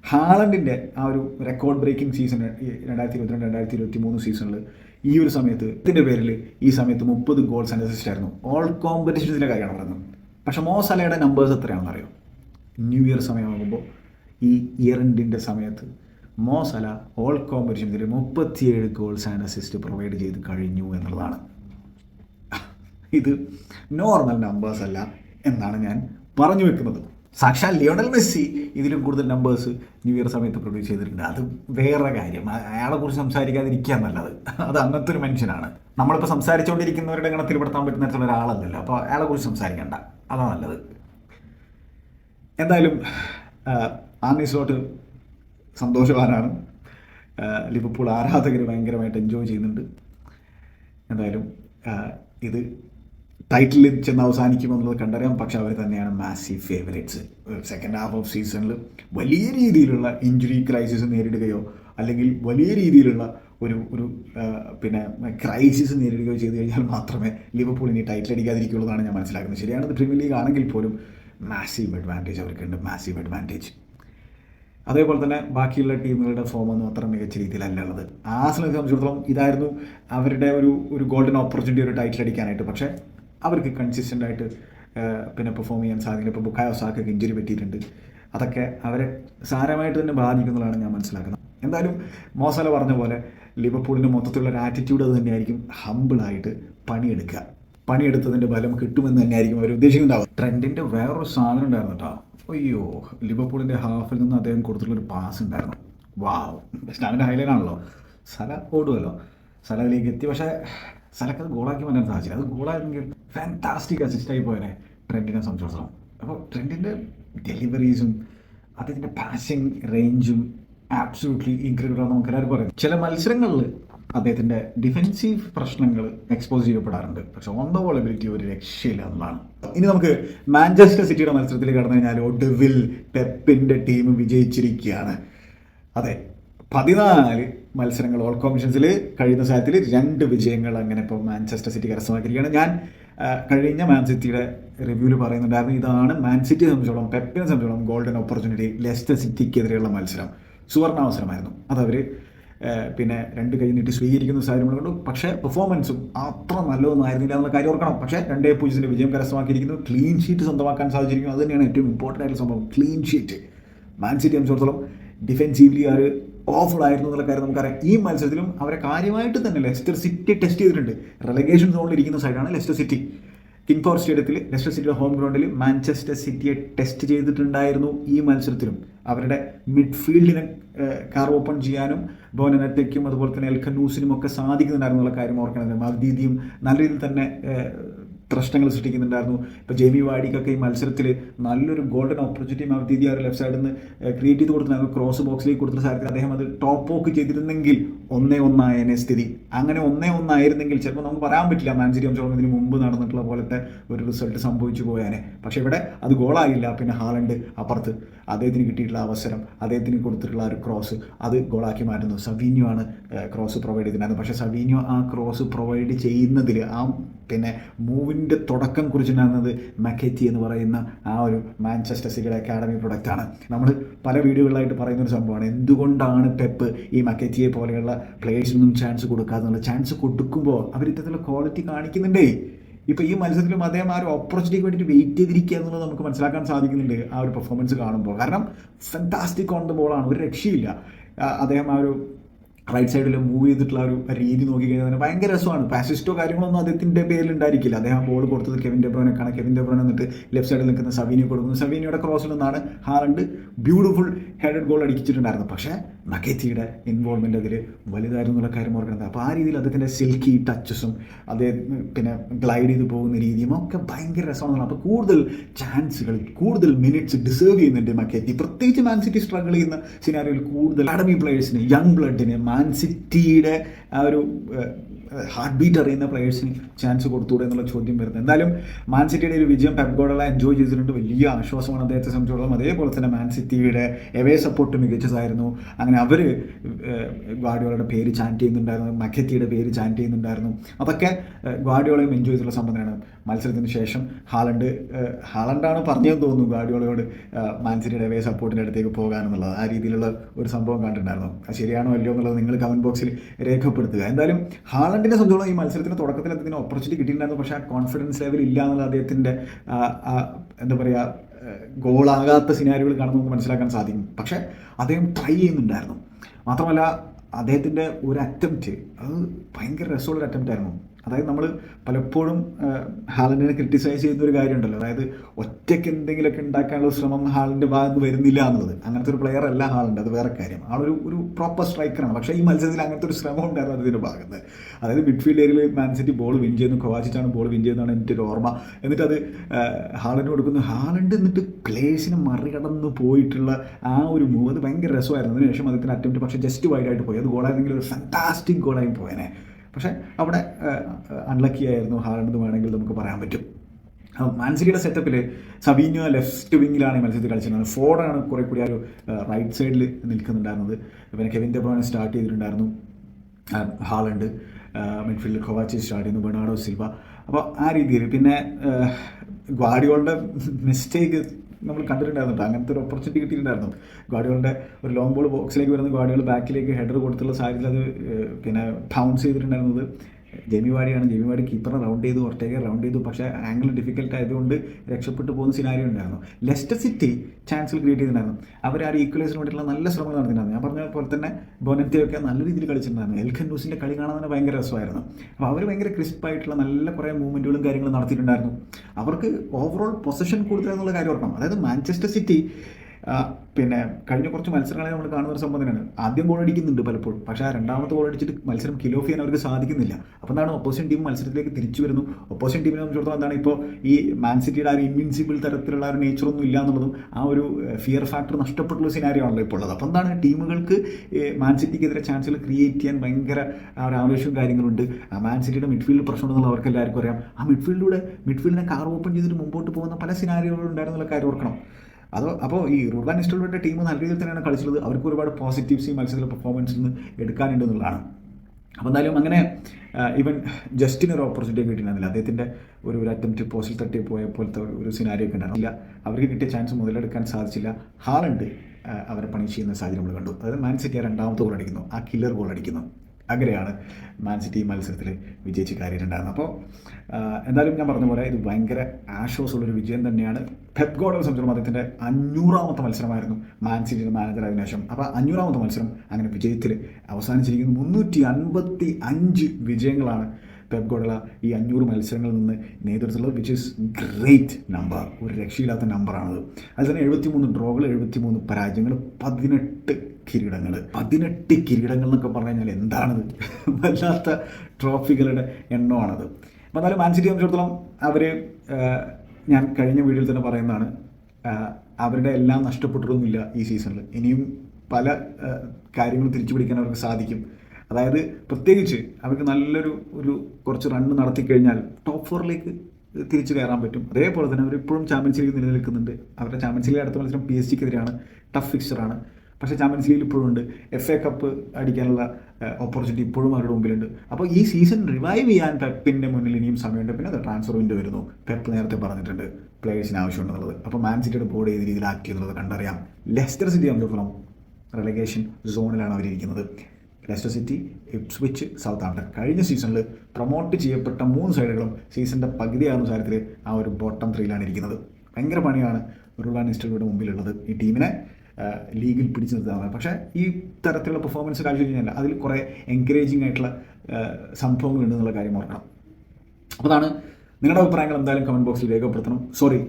ഹാളണ്ടിന്റെ ആ ഒരു റെക്കോർഡ് ബ്രേക്കിംഗ് സീസൺ രണ്ടായിരത്തി ഇരുപത്തിരണ്ട് രണ്ടായിരത്തി ഇരുപത്തി മൂന്ന് സീസണിൽ ഈ ഒരു സമയത്ത് ഇതിന്റെ പേരിൽ ഈ സമയത്ത് മുപ്പത് ഗോൾസ് ആൻഡ് അസിസ്റ്റ് ആയിരുന്നു. ഓൾ കോമ്പറ്റീഷൻസിന്റെ കാര്യമാണ് പറയുന്നത് പക്ഷേ മോസലയുടെ നമ്പേഴ്സ് എത്രയാണെന്ന് അറിയോ ന്യൂ ഇയർ സമയമാകുമ്പോൾ ഈ ഇയർ എൻഡിന്റെ സമയത്ത് മോസല ഓൾ കോമ്പറ്റീഷൻസിൽ മുപ്പത്തിയേഴ് ഗോൾസ് ആൻഡ് അസിസ്റ്റ് പ്രൊവൈഡ് ചെയ്ത് കഴിഞ്ഞു എന്നുള്ളതാണ്. ഇത് നോർമൽ നമ്പേഴ്സ് അല്ല എന്നാണ് ഞാൻ പറഞ്ഞു വെക്കുന്നത്. സാക്ഷാൽ ലിയോണൽ മെസ്സി ഇതിലും കൂടുതൽ നമ്പേഴ്സ് ന്യൂ ഇയർ സമയത്ത് പ്രൊഡ്യൂസ് ചെയ്തിട്ടുണ്ട്. അത് വേറെ കാര്യം. അയാളെ കുറിച്ച് സംസാരിക്കാതിരിക്കുക നല്ലത്. അത് അങ്ങനത്തെ ഒരു മനുഷ്യനാണ്. നമ്മളിപ്പോൾ സംസാരിച്ചുകൊണ്ടിരിക്കുന്നവരുടെ ഗണത്തിൽ പെടുത്താൻ പറ്റുന്ന തരത്തിലുള്ള ഒരാളല്ലല്ലോ. അപ്പോൾ അയാളെ കുറിച്ച് സംസാരിക്കണ്ട. അതാ നല്ലത്. എന്തായാലും ആർണി സ്ലോട്ട് സന്തോഷവാനാണ്. ലിവർപൂൾ ആരാധകർ ഭയങ്കരമായിട്ട് എൻജോയ് ചെയ്യുന്നുണ്ട്. എന്തായാലും ഇത് ടൈറ്റിലിൽ ചെന്ന് അവസാനിക്കുമെന്നുള്ളത് കണ്ടറിയാം. പക്ഷെ അവർ തന്നെയാണ് massive favourites second half of സീസണിൽ വലിയ രീതിയിലുള്ള ഇഞ്ചുറി ക്രൈസിസ് നേരിടുകയോ അല്ലെങ്കിൽ വലിയ രീതിയിലുള്ള ഒരു ഒരു പിന്നെ ക്രൈസിസ് നേരിടുകയോ ചെയ്തു കഴിഞ്ഞാൽ മാത്രമേ ലിവർപൂൾ ഇനി ടൈറ്റിൽ അടിക്കാതിരിക്കുകയുള്ളതാണ് ഞാൻ മനസ്സിലാക്കുന്നത്. ശരിയാണ് പ്രീമിയർ ലീഗ് ആണെങ്കിൽ പോലും മാസീവ് അഡ്വാന്റേജ് അവർക്കുണ്ട്. മാസീവ് അഡ്വാന്റേജ് അതേപോലെ തന്നെ ബാക്കിയുള്ള ടീമുകളുടെ ഫോം ഫോമൊന്നും അത്ര മികച്ച രീതിയിലല്ല ഉള്ളത്. ആസിനെ സംബന്ധിച്ചിടത്തോളം ഇതായിരുന്നു അവരുടെ ഒരു ഒരു ഗോൾഡൻ ഓപ്പർച്യൂണിറ്റി ഒരു ടൈറ്റിൽ അടിക്കാനായിട്ട്. പക്ഷേ അവർക്ക് കൺസിസ്റ്റന്റ് ആയിട്ട് പിന്നെ പെർഫോം ചെയ്യാൻ സാധിക്കില്ല. ഇപ്പോൾ ബുക്കായോ സാക്കൊക്കെ ഇഞ്ചുറി പറ്റിയിട്ടുണ്ട്. അതൊക്കെ അവരെ സാരമായിട്ട് തന്നെ ബാധിക്കുന്നതാണ് ഞാൻ മനസ്സിലാക്കുന്നത്. എന്തായാലും മോസല പറഞ്ഞ പോലെ ലിവർപൂളിന്റെ മൊത്തത്തിലുള്ള ഒരു ആറ്റിറ്റ്യൂഡ് അത് തന്നെയായിരിക്കും ഹമ്പിളായിട്ട് പണിയെടുക്കുക. പണിയെടുത്തതിന്റെ ഫലം കിട്ടുമെന്ന് തന്നെയായിരിക്കും അവർ ഉദ്ദേശിക്കുന്നുണ്ടാവുക. ട്രെൻഡിന്റെ വേറൊരു സാധനം ഉണ്ടായിരുന്നു കേട്ടോ അയ്യോ ലിവർപൂളിന്റെ ഹാഫിൽ നിന്ന് അദ്ദേഹം കൊടുത്തിട്ടുള്ളൊരു പാസ് ഉണ്ടായിരുന്നു. വാവ്. സ്റ്റാൻഡിന്റെ ഹൈലൈറ്റ് ആണല്ലോ. സല ഓടുമല്ലോ സല അതിലേക്ക് എത്തി. പക്ഷേ സലക്ക് അത് ഗോളാക്കി മാറ്റാൻ സാധിച്ചില്ല. അത് ഗോളായിരുന്നെങ്കിൽ ഫാന്റാസ്റ്റിക് അസിസ്റ്റായി പോയനെ ട്രെൻഡിനെ സംബന്ധിച്ചിടത്തോളം. അപ്പോൾ ട്രെൻഡിന്റെ ഡെലിവറീസും അതിന്റെ പാസിങ് റേഞ്ചും ആണ് നമുക്ക് എല്ലാവരും പറയും ചില മത്സരങ്ങളിൽ അദ്ദേഹത്തിന്റെ ഡിഫെൻസീവ് പ്രശ്നങ്ങൾ എക്സ്പോസ് ചെയ്യപ്പെടാറുണ്ട്. പക്ഷെ ഓൺ ദ ബോൾ എബിലിറ്റി ഒരു രക്ഷയില്ല എന്നുള്ളതാണ്. ഇനി നമുക്ക് മാഞ്ചസ്റ്റർ സിറ്റിയുടെ മത്സരത്തിൽ കടന്നു കഴിഞ്ഞാൽ ഒടുവിൽ പെപ്പിന്റെ ടീം വിജയിച്ചിരിക്കുകയാണ്. അതെ പതിനാല് മത്സരങ്ങൾ ഓൾ കോമ്പറ്റീഷൻസിൽ കഴിയുന്ന സാഹചര്യത്തിൽ രണ്ട് വിജയങ്ങൾ അങ്ങനെ ഇപ്പോൾ മാഞ്ചസ്റ്റർ സിറ്റി കരസ്ഥമാക്കിയിരിക്കുകയാണ് ഞാൻ കഴിഞ്ഞ മാൻ സിറ്റിയുടെ റിവ്യൂവിൽ പറയുന്നുണ്ടായിരുന്നു ഇതാണ് മാൻ സിറ്റിയെ സംബന്ധിച്ചോളം പെപ്പിനെ സംബന്ധിച്ചോളം ഗോൾഡൻ ഓപ്പർച്യൂണിറ്റി ലെസ്റ്റർ സിറ്റിക്കെതിരെയുള്ള മത്സരം. സുവർണാവസരമായിരുന്നു അതവർ പിന്നെ രണ്ട് കൈ നീട്ടി സ്വീകരിക്കുന്ന സാഹചര്യങ്ങൾ കൊണ്ട് പക്ഷേ പെർഫോമൻസും അത്ര നല്ലതൊന്നും ആയിരുന്നില്ല എന്നുള്ള കാര്യം ഓർക്കണം. പക്ഷേ രണ്ടേ പൂജ്യത്തിന്റെ വിജയം കരസ്ഥമാക്കിയിരിക്കുന്നു. ക്ലീൻ ഷീറ്റ് സ്വന്തമാക്കാൻ സാധിച്ചിരിക്കുന്നു. അത് തന്നെയാണ് ഏറ്റവും ഇമ്പോർട്ടന്റ് ആയിട്ടുള്ള സംഭവം. ക്ലീൻ ഷീറ്റ് മാൻ സിറ്റി സംബന്ധിച്ചിടത്തോളം ഡിഫെൻസീവ്ലി അവർ ഓഫർ ആയിരുന്നു എന്നുള്ള കാര്യം നമുക്കറിയാം. ഈ മത്സരത്തിലും അവരെ കാര്യമായിട്ട് തന്നെ ലെസ്റ്റർ സിറ്റി ടെസ്റ്റ് ചെയ്തിട്ടുണ്ട്. റെലഗേഷൻ സോണിൽ ഇരിക്കുന്ന സൈഡാണ് ലെസ്റ്റർ സിറ്റി കിങ് പവർ സ്റ്റേഡിയത്തിൽ ലെസ്റ്റർ സിറ്റിയുടെ ഹോം ഗ്രൗണ്ടിൽ മാഞ്ചസ്റ്റർ സിറ്റിയെ ടെസ്റ്റ് ചെയ്തിട്ടുണ്ടായിരുന്നു ഈ മത്സരത്തിലും. അവരുടെ മിഡ്ഫീൽഡിനെ കാർ ഓപ്പൺ ചെയ്യാനും ബോനനത്തേക്കും അതുപോലെ തന്നെ എൽഖനൂസിനും ഒക്കെ സാധിക്കുന്നുണ്ടായിരുന്നു എന്നുള്ള കാര്യം ഓർക്കണം മദ്ദീദിയും നല്ല രീതിയിൽ തന്നെ പ്രശ്നങ്ങൾ സൃഷ്ടിക്കുന്നുണ്ടായിരുന്നു. ഇപ്പോൾ ജെമി വാഡിക്കൊക്കെ ഈ മത്സരത്തിൽ നല്ലൊരു ഗോൾഡൻ ഓപ്പർച്യൂണിറ്റി മവദീദി ആ ഒരു ലെഫ്റ്റ് സൈഡിൽ നിന്ന് ക്രിയേറ്റ് ചെയ്ത് കൊടുത്തിട്ടുണ്ടായിരുന്നു ക്രോസ് ബോക്സിലേക്ക് കൊടുത്ത സാഹചര്യത്തിൽ അദ്ദേഹം അത് ടോപ്പ് വോക്ക് ചെയ്തിരുന്നെങ്കിൽ ഒന്നേ ഒന്നായനെ സ്ഥിതി. അങ്ങനെ ഒന്നേ ഒന്നായിരുന്നെങ്കിൽ ചിലപ്പോൾ നമുക്ക് പറയാൻ പറ്റില്ല മാഞ്ചേരി അംശം ഇതിന് മുമ്പ് നടന്നിട്ടുള്ള പോലത്തെ ഒരു റിസൾട്ട് സംഭവിച്ചു പോയാനെ. പക്ഷേ ഇവിടെ അത് ഗോളായില്ല പിന്നെ ഹാലണ്ട് അപ്പുറത്ത്. അദ്ദേഹത്തിന് കിട്ടിയിട്ടുള്ള അവസരം അദ്ദേഹത്തിന് കൊടുത്തിട്ടുള്ള ഒരു ക്രോസ് അത് ഗോളാക്കി മാറ്റുന്നു. സവീന്യു ആണ് ക്രോസ് പ്രൊവൈഡ് ചെയ്തിട്ടുണ്ടായിരുന്നത്. പക്ഷേ സവീന്യു ആ ക്രോസ് പ്രൊവൈഡ് ചെയ്യുന്നതിൽ ആ പിന്നെ മൂവിന്റെ തുടക്കം കുറിച്ചിട്ടുണ്ടായിരുന്നത് മക്കറ്റി എന്ന് പറയുന്ന ആ ഒരു മാഞ്ചസ്റ്റർ സിറ്റിയുടെ അക്കാഡമി പ്രൊഡക്റ്റാണ് നമ്മൾ പല വീഡിയോകളിലായിട്ട് പറയുന്ന ഒരു സംഭവമാണ്. എന്തുകൊണ്ടാണ് പെപ്പ് ഈ മക്കേറ്റിയെ പോലെയുള്ള പ്ലേയേഴ്സിനൊന്നും ചാൻസ് കൊടുക്കാതെന്നുള്ള ചാൻസ് കൊടുക്കുമ്പോൾ അവർ ഇത്തരത്തിലുള്ള ക്വാളിറ്റി കാണിക്കുന്നുണ്ടേ. ഇപ്പോൾ ഈ മത്സരത്തിലും അദ്ദേഹം ആ ഒരു ഓപ്പർച്യൂണിറ്റിക്ക് വേണ്ടിയിട്ട് വെയിറ്റ് ചെയ്തിരിക്കുക എന്നുള്ളത് നമുക്ക് മനസ്സിലാക്കാൻ സാധിക്കുന്നുണ്ട് ആ ഒരു പെർഫോമൻസ് കാണുമ്പോൾ. കാരണം ഫാന്റാസ്റ്റിക് ഓൺ ദ ബോളാണ് ഒരു രക്ഷയില്ല. അദ്ദേഹം ആ ഒരു റൈറ്റ് സൈഡിൽ മൂവ് ചെയ്തിട്ടുള്ള ഒരു രീതി നോക്കിക്കഴിഞ്ഞാൽ തന്നെ ഭയങ്കര രസമാണ്. പാസിസ്റ്റോ കാര്യങ്ങളൊന്നും അദ്ദേഹത്തിന്റെ പേരിൽ ഉണ്ടായിരിക്കില്ല. അദ്ദേഹം ബോൾ കൊടുത്തത് കെവിൻ ഡെബ്രോനെ ഡെബ്രോനൊക്കെയാണ് കെവിൻ ഡെബ്രോൻ എന്നിട്ട് ലെഫ്റ്റ് സൈഡിൽ നിൽക്കുന്ന സവീനി കൊടുക്കുന്നു. സവീനിയുടെ ക്രോസിൽ നിന്നാണ് ഹാലണ്ട് ബ്യൂട്ടിഫുൾ ഹെഡഡ് ഗോൾ അടിച്ചിട്ടുണ്ടായിരുന്നു പക്ഷേ നഗേറ്റിയുടെ ഇൻവോൾവ്മെന്റ് അതിൽ വലുതായിരുന്നു എന്നുള്ള കാര്യം ഓർക്കുന്നത് അപ്പോൾ ആ രീതിയിൽ അദ്ദേഹത്തിന്റെ സിൽക്കി ടച്ചസും അദ്ദേഹം പിന്നെ ഗ്ലൈഡ് ചെയ്ത് പോകുന്ന രീതിയും ഒക്കെ ഭയങ്കര രസമാണ് അപ്പോൾ കൂടുതൽ ചാൻസുകൾ കൂടുതൽ മിനിറ്റ്സ് ഡിസേർവ് ചെയ്യുന്നുണ്ട് മക്കേറ്റി പ്രത്യേകിച്ച് മാൻസിറ്റി സ്ട്രഗിൾ ചെയ്യുന്ന സിനാരിയോയിൽ കൂടുതൽ അക്കാഡമി പ്ലേയേഴ്സിന് യങ് ബ്ലഡിന് മാൻ സിറ്റിയുടെ ആ ഒരു ഹാർട്ട് ബീറ്റ് അറിയുന്ന പ്ലേയേഴ്സിന് ചാൻസ് കൊടുത്തൂടെ എന്നുള്ള ചോദ്യം വരുന്നത്. എന്തായാലും മാൻ സിറ്റിയുടെ ഒരു വിജയം പെപ്ഗോഡെല്ലാം എൻജോയ് ചെയ്തിട്ടുണ്ട്. വലിയ ആശ്വാസമാണ് അദ്ദേഹത്തെ സംബന്ധിച്ചിടത്തോളം. അതേപോലെ തന്നെ മാൻ സിറ്റിയുടെ എവേ സപ്പോർട്ട് മികച്ചതായിരുന്നു. അങ്ങനെ അവർ ഗാഡിയോളയുടെ പേര് ചാന്റ് ചെയ്യുന്നുണ്ടായിരുന്നു. മഖത്തിയുടെ പേര് ചാന്റ് ചെയ്യുന്നുണ്ടായിരുന്നു. അതൊക്കെ ഗാഡിയോളയും എൻജോയ് ചെയ്തിട്ടുള്ള സംബന്ധമാണ് മത്സരത്തിന് ശേഷം ഹാലണ്ട് ഹാലണ്ടാണ് പറഞ്ഞതെന്ന് തോന്നുന്നു ഗാഡിയോളയോട് മാൻ സിറ്റിയുടെ എവേ സപ്പോർട്ടിന്റെ അടുത്തേക്ക് പോകാനെന്നുള്ളത് ആ രീതിയിലുള്ള ഒരു സംഭവം കണ്ടിട്ടുണ്ടായിരുന്നു. ശരിയാണോ അല്ലയോ എന്നുള്ളത് നിങ്ങൾ കമന്റ് ബോക്സിൽ രേഖപ്പെടുത്തുക. എന്തായാലും ഹാലണ്ടിനെ സംബന്ധിച്ചോളം ഈ മത്സരത്തിന് തുടക്കത്തിൽ അദ്ദേഹത്തിന് ഓപ്പർച്യൂണിറ്റി കിട്ടിയിട്ടുണ്ടായിരുന്നു. പക്ഷേ ആ കോൺഫിഡൻസ് ലെവൽ ഇല്ല എന്നുള്ള അദ്ദേഹത്തിന്റെ എന്താ പറയുക ഗോളാകാത്ത സിനാരികൾ കാണുന്ന നമുക്ക് മനസ്സിലാക്കാൻ സാധിക്കും. പക്ഷേ അദ്ദേഹം ട്രൈ ചെയ്യുന്നുണ്ടായിരുന്നു. മാത്രമല്ല അദ്ദേഹത്തിന്റെ ഒരു അറ്റംപ്റ്റ് അത് ഭയങ്കര രസമുള്ളൊരു അറ്റംപ്റ്റ് ആയിരുന്നു. അതായത് നമ്മൾ പലപ്പോഴും ഹാലൻഡിനെ ക്രിറ്റിസൈസ് ചെയ്യുന്ന ഒരു കാര്യമുണ്ടല്ലോ. അതായത് ഒറ്റയ്ക്ക് എന്തെങ്കിലുമൊക്കെ ഉണ്ടാക്കാനുള്ള ശ്രമം ഹാളിന്റെ ഭാഗത്ത് വരുന്നില്ല എന്നുള്ളത്. അങ്ങനത്തെ ഒരു പ്ലെയർ അല്ല ഹാളുണ്ട് അത് വേറെ കാര്യം. ആളൊരു ഒരു പ്രോപ്പർ സ്ട്രൈക്കറാണ് പക്ഷേ ഈ മത്സരത്തിൽ അങ്ങനത്തെ ഒരു ശ്രമം ഉണ്ടായിരുന്നു അതിന്റെ ഭാഗത്ത്. അതായത് മിഡ്ഫീൽഡ് ഏരിയയിൽ മാൻ സിറ്റി ബോൾ വിൻ ചെയ്യുന്നു. കൊവാച്ചിട്ടാണ് ബോൾ വിൻ ചെയ്യുന്നതാണ് എന്റെ ഒരു ഓർമ്മ. എന്നിട്ട് അത് ഹാളന് കൊടുക്കുന്നു. ഹാലണ്ട് എന്നിട്ട് പ്ലേസിനെ മറികടന്ന് പോയിട്ടുള്ള ആ ഒരു മൂവ് അത് ഭയങ്കര രസമായിരുന്നു. അതിനുശേഷം അദ്ദേഹത്തിന്റെ അറ്റംപ്റ്റ് പക്ഷേ ജസ്റ്റ് വൈഡായിട്ട് പോയി. അത് ഗോളായിരുന്നെങ്കിൽ ഒരു ഫാന്റാസ്റ്റിക് ഗോളായി പോയേനെ. പക്ഷേ അവിടെ അൺലക്കി ആയിരുന്നു. ഹാലണ്ടെന്ന് വേണമെങ്കിൽ നമുക്ക് പറയാൻ പറ്റും. മാൻസിറ്റിയുടെ സെറ്റപ്പിൽ സബീഞ്ഞോ ലെഫ്റ്റ് വിങ്ങിലാണ് മത്സരത്തിൽ കളിച്ചിരുന്നത്. ഫോർഡാണ് കുറേ കൂടി ആ ഒരു റൈറ്റ് സൈഡിൽ നിൽക്കുന്നുണ്ടായിരുന്നത്. പിന്നെ കെവിൻ ദെബ്രോനെ സ്റ്റാർട്ട് ചെയ്തിട്ടുണ്ടായിരുന്നു. ഹാളുണ്ട് മിഡ്ഫീൽഡ് മിഡ്ഫീൽഡിൽ കൊവാച്ചി സ്റ്റാർട്ട് ചെയ്യുന്നു. ബെർണാഡോ സിൽവ അപ്പോൾ ആ രീതിയിൽ. പിന്നെ ഗ്വാഡിയോളുടെ മിസ്റ്റേക്ക് നമ്മൾ കണ്ടിട്ടുണ്ടായിരുന്നു. അങ്ങനത്തെ ഒരു ഓപ്പർച്യൂണിറ്റി കിട്ടിയിട്ടുണ്ടായിരുന്നു. ഗാഡികളുടെ ഒരു ലോങ് ബോൾ ബോക്സിലേക്ക് വരുന്ന ഗാഡികൾ ബാക്കിലേക്ക് ഹെഡർ കൊടുത്തുള്ള സാഹചര്യത്തിൽ അത് പിന്നെ ബൗൺസ് ചെയ്തിട്ടുണ്ടായിരുന്നത്. ജെമി വാടിയാണ് ജെമി വാടി റൗണ്ട് ചെയ്തു ഒറ്റയ്ക്ക് റൗണ്ട് ചെയ്തു. പക്ഷേ ആംഗിൾ ഡിഫിക്കൽട്ട് ആയതുകൊണ്ട് രക്ഷപ്പെട്ടു പോകുന്ന സിനാരി ഉണ്ടായിരുന്നു. ലെസ്റ്റർ സിറ്റി ചാൻസിൽ ക്രിയേറ്റ് ചെയ്തിട്ടുണ്ടായിരുന്നു. അവർ ആ ഒരു ഈക്വലൈസിന് വേണ്ടിയിട്ടുള്ള നല്ല ശ്രമങ്ങൾ നടത്തിയിട്ടുണ്ടായിരുന്നു. ഞാൻ പറഞ്ഞ പോലെ തന്നെ ബോനത്തെയൊക്കെ നല്ല രീതിയിൽ കളിച്ചിട്ടുണ്ടായിരുന്നു. എൽഖൻ ന്യൂസിന്റെ കളി കാണാൻ തന്നെ ഭയങ്കര രസമായിരുന്നു. അപ്പോൾ അവർ ഭയങ്കര ക്രിസ്പായിട്ടുള്ള നല്ല കുറേ മൂവ്മെന്റുകളും കാര്യങ്ങളും നടത്തിയിട്ടുണ്ടായിരുന്നു. അവർക്ക് ഓവറോൾ പൊസിഷൻ കൂടുതൽ എന്നുള്ള കാര്യം ഓർക്കണം. അതായത് മാഞ്ചസ്റ്റർ സിറ്റി പിന്നെ കഴിഞ്ഞ കുറച്ച് മത്സരങ്ങളെ നമ്മൾ കാണുന്ന ഒരു സംഭവം തന്നെയാണ്. ആദ്യം ഗോൾ അടിക്കുന്നുണ്ട് പലപ്പോഴും. പക്ഷേ ആ രണ്ടാമത്തെ ഗോൾ അടിച്ചിട്ട് മത്സരം കിൽ ഓഫ് ചെയ്യാൻ അവർക്ക് സാധിക്കുന്നില്ല. അപ്പോൾ എന്താണ് ഒപ്പോസിഷൻ ടീം മത്സരത്തിലേക്ക് തിരിച്ചു വരുന്നു? ഒപ്പോസിഷൻ ടീമിനെ സംബന്ധിച്ചിടത്തോളം എന്താണ് ഇപ്പോൾ ഈ മാൻ സിറ്റിയുടെ ആ ഒരു ഇൻവിൻസിബിൾ തരത്തിലുള്ള ഒരു നേച്ചറൊന്നും ഇല്ല എന്നുള്ളതും ആ ഒരു ഫിയർ ഫാക്ടർ നഷ്ടപ്പെട്ടുള്ള സിനാരിയോ ആണല്ലോ ഇപ്പോൾ ഉള്ളത്. അപ്പോൾ എന്താണ് ടീമുകൾക്ക് മാൻ സിറ്റിക്കെതിരെ ചാൻസുകൾ ക്രിയേറ്റ് ചെയ്യാൻ ഭയങ്കര ആ ഒരു ആവേശവും കാര്യങ്ങളുണ്ട്. ആ മാൻ സിറ്റിയുടെ മിഡ്ഫീൽഡ് എന്നുള്ള അവർക്ക് എല്ലാവർക്കും അറിയാം. ആ മിഡ്ഫീൽഡിലൂടെ മിഡ്ഫീൽഡിനെ കാർ ഓപ്പൺ ചെയ്തിട്ട് മുമ്പോട്ട് പോകുന്ന പല സിനാരിയോകളും ഉണ്ടായിരുന്നുള്ള കാര്യം ഓർക്കണം. അതോ അപ്പോൾ ഈ റൂർബൻ ഇൻസ്റ്റോൾമെന്റ് ടീം നല്ല രീതിയിൽ തന്നെയാണ് കളിച്ചത് അവർക്ക് ഒരുപാട് പോസിറ്റീവ്സ് ഈ മത്സരത്തിലെ പെർഫോമൻസിൽ നിന്ന് എടുക്കാനുണ്ട് എന്നുള്ളതാണ്. അപ്പോൾ എന്തായാലും അങ്ങനെ ഈവൻ ജസ്റ്റിന് ഒരു ഓപ്പർച്യൂണിറ്റി കിട്ടിയിരുന്നില്ല. അദ്ദേഹത്തിന്റെ ഒരു ഒരു അറ്റംപ്റ്റ് പോസ്റ്റിൽ തട്ടി പോയ പോലത്തെ ഒരു- സിനാരിയോ ഒക്കെ ഉണ്ടായിരുന്നില്ല അവർക്ക് കിട്ടിയ ചാൻസ് മുതലെടുക്കാൻ സാധിച്ചില്ല. ഹാളുണ്ട് അവരെ പണി ചെയ്യുന്ന സാഹചര്യം നമ്മൾ കണ്ടു. അതായത് മാൻ സിറ്റി ആ രണ്ടാമത്തെ ഗോൾ അടിക്കുന്നു. ആ കില്ലർ ഗോൾ അടിക്കുന്നു. അങ്ങനെയാണ് മാൻ സിറ്റി മത്സരത്തിൽ വിജയിച്ച് കാര്യമായിട്ടുണ്ടായിരുന്നത് അപ്പോൾ എന്തായാലും ഞാൻ പറഞ്ഞ പോലെ ഇത് ഭയങ്കര ആശ്വാസമുള്ളൊരു വിജയം തന്നെയാണ്. പെപ് ഗോഡനെ സംബന്ധിച്ചിടത്തോളം അദ്ദേഹത്തിന്റെ അഞ്ഞൂറാമത്തെ മത്സരമായിരുന്നു മാൻ സിറ്റിയുടെ മാനേജർ ആയതിനു ശേഷം. അപ്പോൾ അഞ്ഞൂറാമത്തെ മത്സരം അങ്ങനെ വിജയത്തിൽ അവസാനിച്ചിരിക്കുന്നു. മുന്നൂറ്റി അൻപത്തി അഞ്ച് വിജയങ്ങളാണ് പെപ് ഗോഡല ഈ അഞ്ഞൂറ് മത്സരങ്ങളിൽ നിന്ന് നേതൃത്വത്തിലുള്ളത് വിച്ച് ഇസ് ഗ്രേറ്റ് നമ്പർ ഒരു രക്ഷയില്ലാത്ത നമ്പറാണത് അതിൽ തന്നെ എഴുപത്തി മൂന്ന് ഡ്രോകൾ എഴുപത്തി മൂന്ന് പരാജയങ്ങൾ പതിനെട്ട് കിരീടങ്ങൾ പതിനെട്ട് കിരീടങ്ങൾ എന്നൊക്കെ പറഞ്ഞു കഴിഞ്ഞാൽ എന്താണത്? വല്ലാത്ത ട്രോഫികളുടെ എണ്ണമാണത്. അപ്പോൾ എന്നാലും മാൻ സിറ്റി സംബന്ധിച്ചിടത്തോളം അവർ ഞാൻ കഴിഞ്ഞ വീഡിയോയിൽ തന്നെ പറയുന്നതാണ് അവരുടെ എല്ലാം നഷ്ടപ്പെട്ടിട്ടൊന്നുമില്ല ഈ സീസണിൽ. ഇനിയും പല കാര്യങ്ങളും തിരിച്ചു പിടിക്കാൻ അവർക്ക് സാധിക്കും. അതായത് പ്രത്യേകിച്ച് അവർക്ക് നല്ലൊരു ഒരു കുറച്ച് റണ്ണ് നടത്തി കഴിഞ്ഞാൽ ടോപ്പ് ഫോറിലേക്ക് തിരിച്ചു കയറാൻ പറ്റും. അതേപോലെ തന്നെ അവർ ഇപ്പോഴും ചാമ്പ്യൻസ് ലീഗ് നിലനിൽക്കുന്നുണ്ട്. അവരുടെ ചാമ്പ്യൻസ് ലീഗ് അടുത്ത മത്സരം പി എസ് ജിക്കെതിരെയാണ് ടഫ് ഫിക്സറാണ് പക്ഷേ ചാമ്പ്യൻസ് ലീഗിൽ ഇപ്പോഴും ഉണ്ട് എഫ് എ കപ്പ് അടിക്കാനുള്ള ഓപ്പർച്യൂണിറ്റി ഇപ്പോഴും അവരുടെ മുമ്പിലുണ്ട്. അപ്പോൾ ഈ സീസൺ റിവൈവ് ചെയ്യാൻ പെപ്പിന്റെ മുന്നിൽ ഇനിയും സമയമുണ്ട്. പിന്നെ അത് ട്രാൻസ്ഫർ വിൻഡോ വരുന്നു. പെപ്പ് നേരത്തെ പറഞ്ഞിട്ടുണ്ട് പ്ലേയേഴ്സിന് ആവശ്യമുണ്ടെന്നുള്ളത്. അപ്പോൾ മാൻ സിറ്റിയുടെ ബോർഡ് ഏത് ആക്ട് ചെയ്യുന്നത് കണ്ടറിയാം. ലെസ്റ്റർ സിറ്റി സംബന്ധിച്ചിടത്തോളം റെലഗേഷൻ സോണിലാണ് അവരിയ്ക്കുന്നത്. Leicester City Ipswich Southampton കഴിഞ്ഞ സീസണിൽ പ്രൊമോട്ട് ചെയ്യപ്പെട്ട മൂന്ന് സൈഡുകളും സീസണിന്റെ പകുതിയാകുന്ന സാഹചര്യത്തിൽ ആ ഒരു ബോട്ടം ത്രീയിലാണ് ഇരിക്കുന്നത്. ഭയങ്കര പണിയാണ് റുളാൻ ഇൻസ്റ്റിറ്റ്യൂട്ടിന്റെ മുമ്പിലുള്ളത്. ഈ ടീമിനെ ലീഗിൽ പിടിച്ചു നിർത്താൻ പക്ഷേ ഈ തരത്തിലുള്ള പെർഫോമൻസ് കാണിച്ചു കഴിഞ്ഞാൽ അതിൽ കുറേ എൻകറേജിങ് ആയിട്ടുള്ള സംഭവങ്ങളുണ്ട് എന്നുള്ള കാര്യം ഓർക്കണം. അപ്പോൾ അതാണ് നിങ്ങളുടെ അഭിപ്രായങ്ങൾ എന്തായാലും കമന്റ് ബോക്സിൽ രേഖപ്പെടുത്തണം. സോറി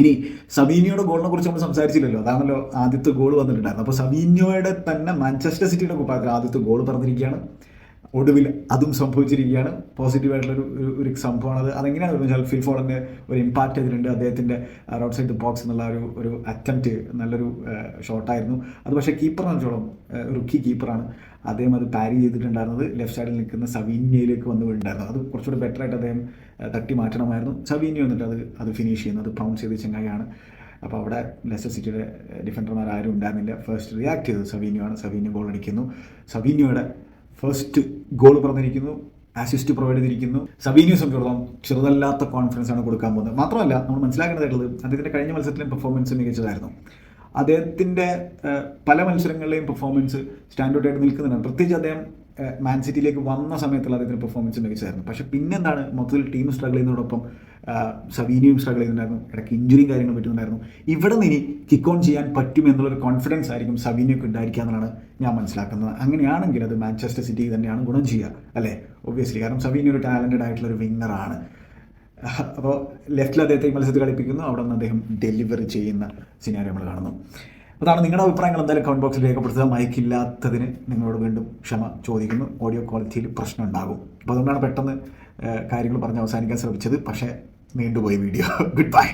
ഇനി സവീനിയോയുടെ ഗോളിനെ കുറിച്ച് നമ്മൾ സംസാരിച്ചില്ലല്ലോ. അതാണല്ലോ ആദ്യത്തെ ഗോൾ വന്നിട്ടുണ്ടായിരുന്നു അപ്പോൾ സവീനിയോയുടെ തന്നെ മാഞ്ചസ്റ്റർ സിറ്റിയുടെ കുപ്പായത്തിൽ ആദ്യത്തെ ഗോൾ പറഞ്ഞിരിക്കുകയാണ്. ഒടുവിൽ അതും സംഭവിച്ചിരിക്കുകയാണ്. പോസിറ്റീവായിട്ടുള്ളൊരു ഒരു സംഭവമാണ് അത് അതെങ്ങനെയാണ് വരുന്നത് വെച്ചാൽ ഫിൽ ഫോളിന്റെ ഒരു ഇമ്പാക്റ്റ് ചെയ്തിട്ടുണ്ട്? അദ്ദേഹത്തിന്റെ റൗട്ട് സൈഡ് ബോക്സ് എന്നുള്ള ഒരു ഒരു അറ്റംപ്റ്റ് നല്ലൊരു ഷോട്ടായിരുന്നു അത് പക്ഷേ കീപ്പർ വെച്ചോളം. റുക്കി കീപ്പറാണ് അദ്ദേഹം അത് പാരി ചെയ്തിട്ടുണ്ടായിരുന്നത്. ലെഫ്റ്റ് സൈഡിൽ നിൽക്കുന്ന സവീന്യയിലേക്ക് വന്നു അത് കുറച്ചുകൂടി ബെറ്റർ ആയിട്ട് അദ്ദേഹം തട്ടി മാറ്റണമായിരുന്നു. സവീന്യ വന്നിട്ട് അത് അത് ഫിനിഷ് ചെയ്യുന്നത് പൗൺസ് ചെയ്ത് ചെങ്ങായിയാണ്. അപ്പോൾ അവിടെ ലെസ്റ്റർ സിറ്റിയുടെ ഡിഫൻഡർമാർ ആരും ഉണ്ടായിരുന്നില്ല. ഫസ്റ്റ് റിയാക്ട് ചെയ്തത് സവീനിയാണ് ആണ് സവീന്യോ ഗോൾ അടിക്കുന്നു. സവീന്യോയുടെ ഫസ്റ്റ് ഗോൾ പറഞ്ഞിരിക്കുന്നു അസിസ്റ്റ് പ്രൊവൈഡ് ചെയ്തിരിക്കുന്നു. സബീനിയെ സംബന്ധിച്ചിടത്തോളം ചെറുതല്ലാത്ത കോൺഫിഡൻസ് ആണ് കൊടുക്കാൻ പോകുന്നത്. മാത്രമല്ല നമ്മൾ മനസ്സിലാക്കേണ്ടതായിട്ടുള്ളത് അദ്ദേഹത്തിന്റെ കഴിഞ്ഞ മത്സരത്തിലും പെർഫോമൻസ് മികച്ചതായിരുന്നു. അദ്ദേഹത്തിന്റെ പല മത്സരങ്ങളിലെയും പെർഫോമൻസ് സ്റ്റാൻഡേർഡ് ആയിട്ട് നിൽക്കുന്നുണ്ട്. പ്രത്യേകിച്ച് അദ്ദേഹം മാൻ സിറ്റിയിലേക്ക് വന്ന സമയത്തുള്ള അദ്ദേഹത്തിന്റെ പെർഫോമൻസ് മികച്ചതായിരുന്നു. പക്ഷേ പിന്നെന്താണ്? മൊത്തത്തിൽ ടീം സ്ട്രഗിൾ ചെയ്യുന്നതോടൊപ്പം സവീനിയും സ്ട്രഗിൾ ചെയ്യുന്നുണ്ടായിരുന്നു. ഇടയ്ക്ക് ഇഞ്ചുറിയും കാര്യങ്ങളും പറ്റുന്നുണ്ടായിരുന്നു. ഇവിടെ നിന്ന് ഇനി കിക്ക് ഓൺ ചെയ്യാൻ പറ്റും എന്നുള്ളൊരു കോൺഫിഡൻസ് ആയിരിക്കും സവീനിയൊക്കെ ഉണ്ടായിരിക്കുക എന്നുള്ളതാണ് ഞാൻ മനസ്സിലാക്കുന്നത്. അങ്ങനെയാണെങ്കിൽ അത് മാഞ്ചസ്റ്റർ സിറ്റി തന്നെയാണ് ഗുണം ചെയ്യുക അല്ലേ? ഒബ്വിയസ്ലി കാരണം സവീനി ഒരു ടാലന്റഡ് ആയിട്ടുള്ള ഒരു വിങ്ങറാണ് അപ്പോൾ ലെഫ്റ്റിൽ അദ്ദേഹത്തെ മത്സരത്തിൽ കളിപ്പിക്കുന്നു. അവിടെ നിന്ന് അദ്ദേഹം ഡെലിവറി ചെയ്യുന്ന സിനാരി നമ്മൾ കാണുന്നു. അതാണ് നിങ്ങളുടെ അഭിപ്രായങ്ങൾ എന്തായാലും കമന്റ് ബോക്സിൽ രേഖപ്പെടുത്തുക. മൈക്കില്ലാത്തതിന് നിങ്ങളോട് വീണ്ടും ക്ഷമ ചോദിക്കുന്നു. ഓഡിയോ ക്വാളിറ്റിയിൽ പ്രശ്നം ഉണ്ടാകും. അപ്പോൾ അതുകൊണ്ടാണ് പെട്ടെന്ന് കാര്യങ്ങൾ പറഞ്ഞ് അവസാനിക്കാൻ ശ്രമിച്ചത്. പക്ഷേ നീണ്ടുപോയി വീഡിയോ ഗുഡ് ബൈ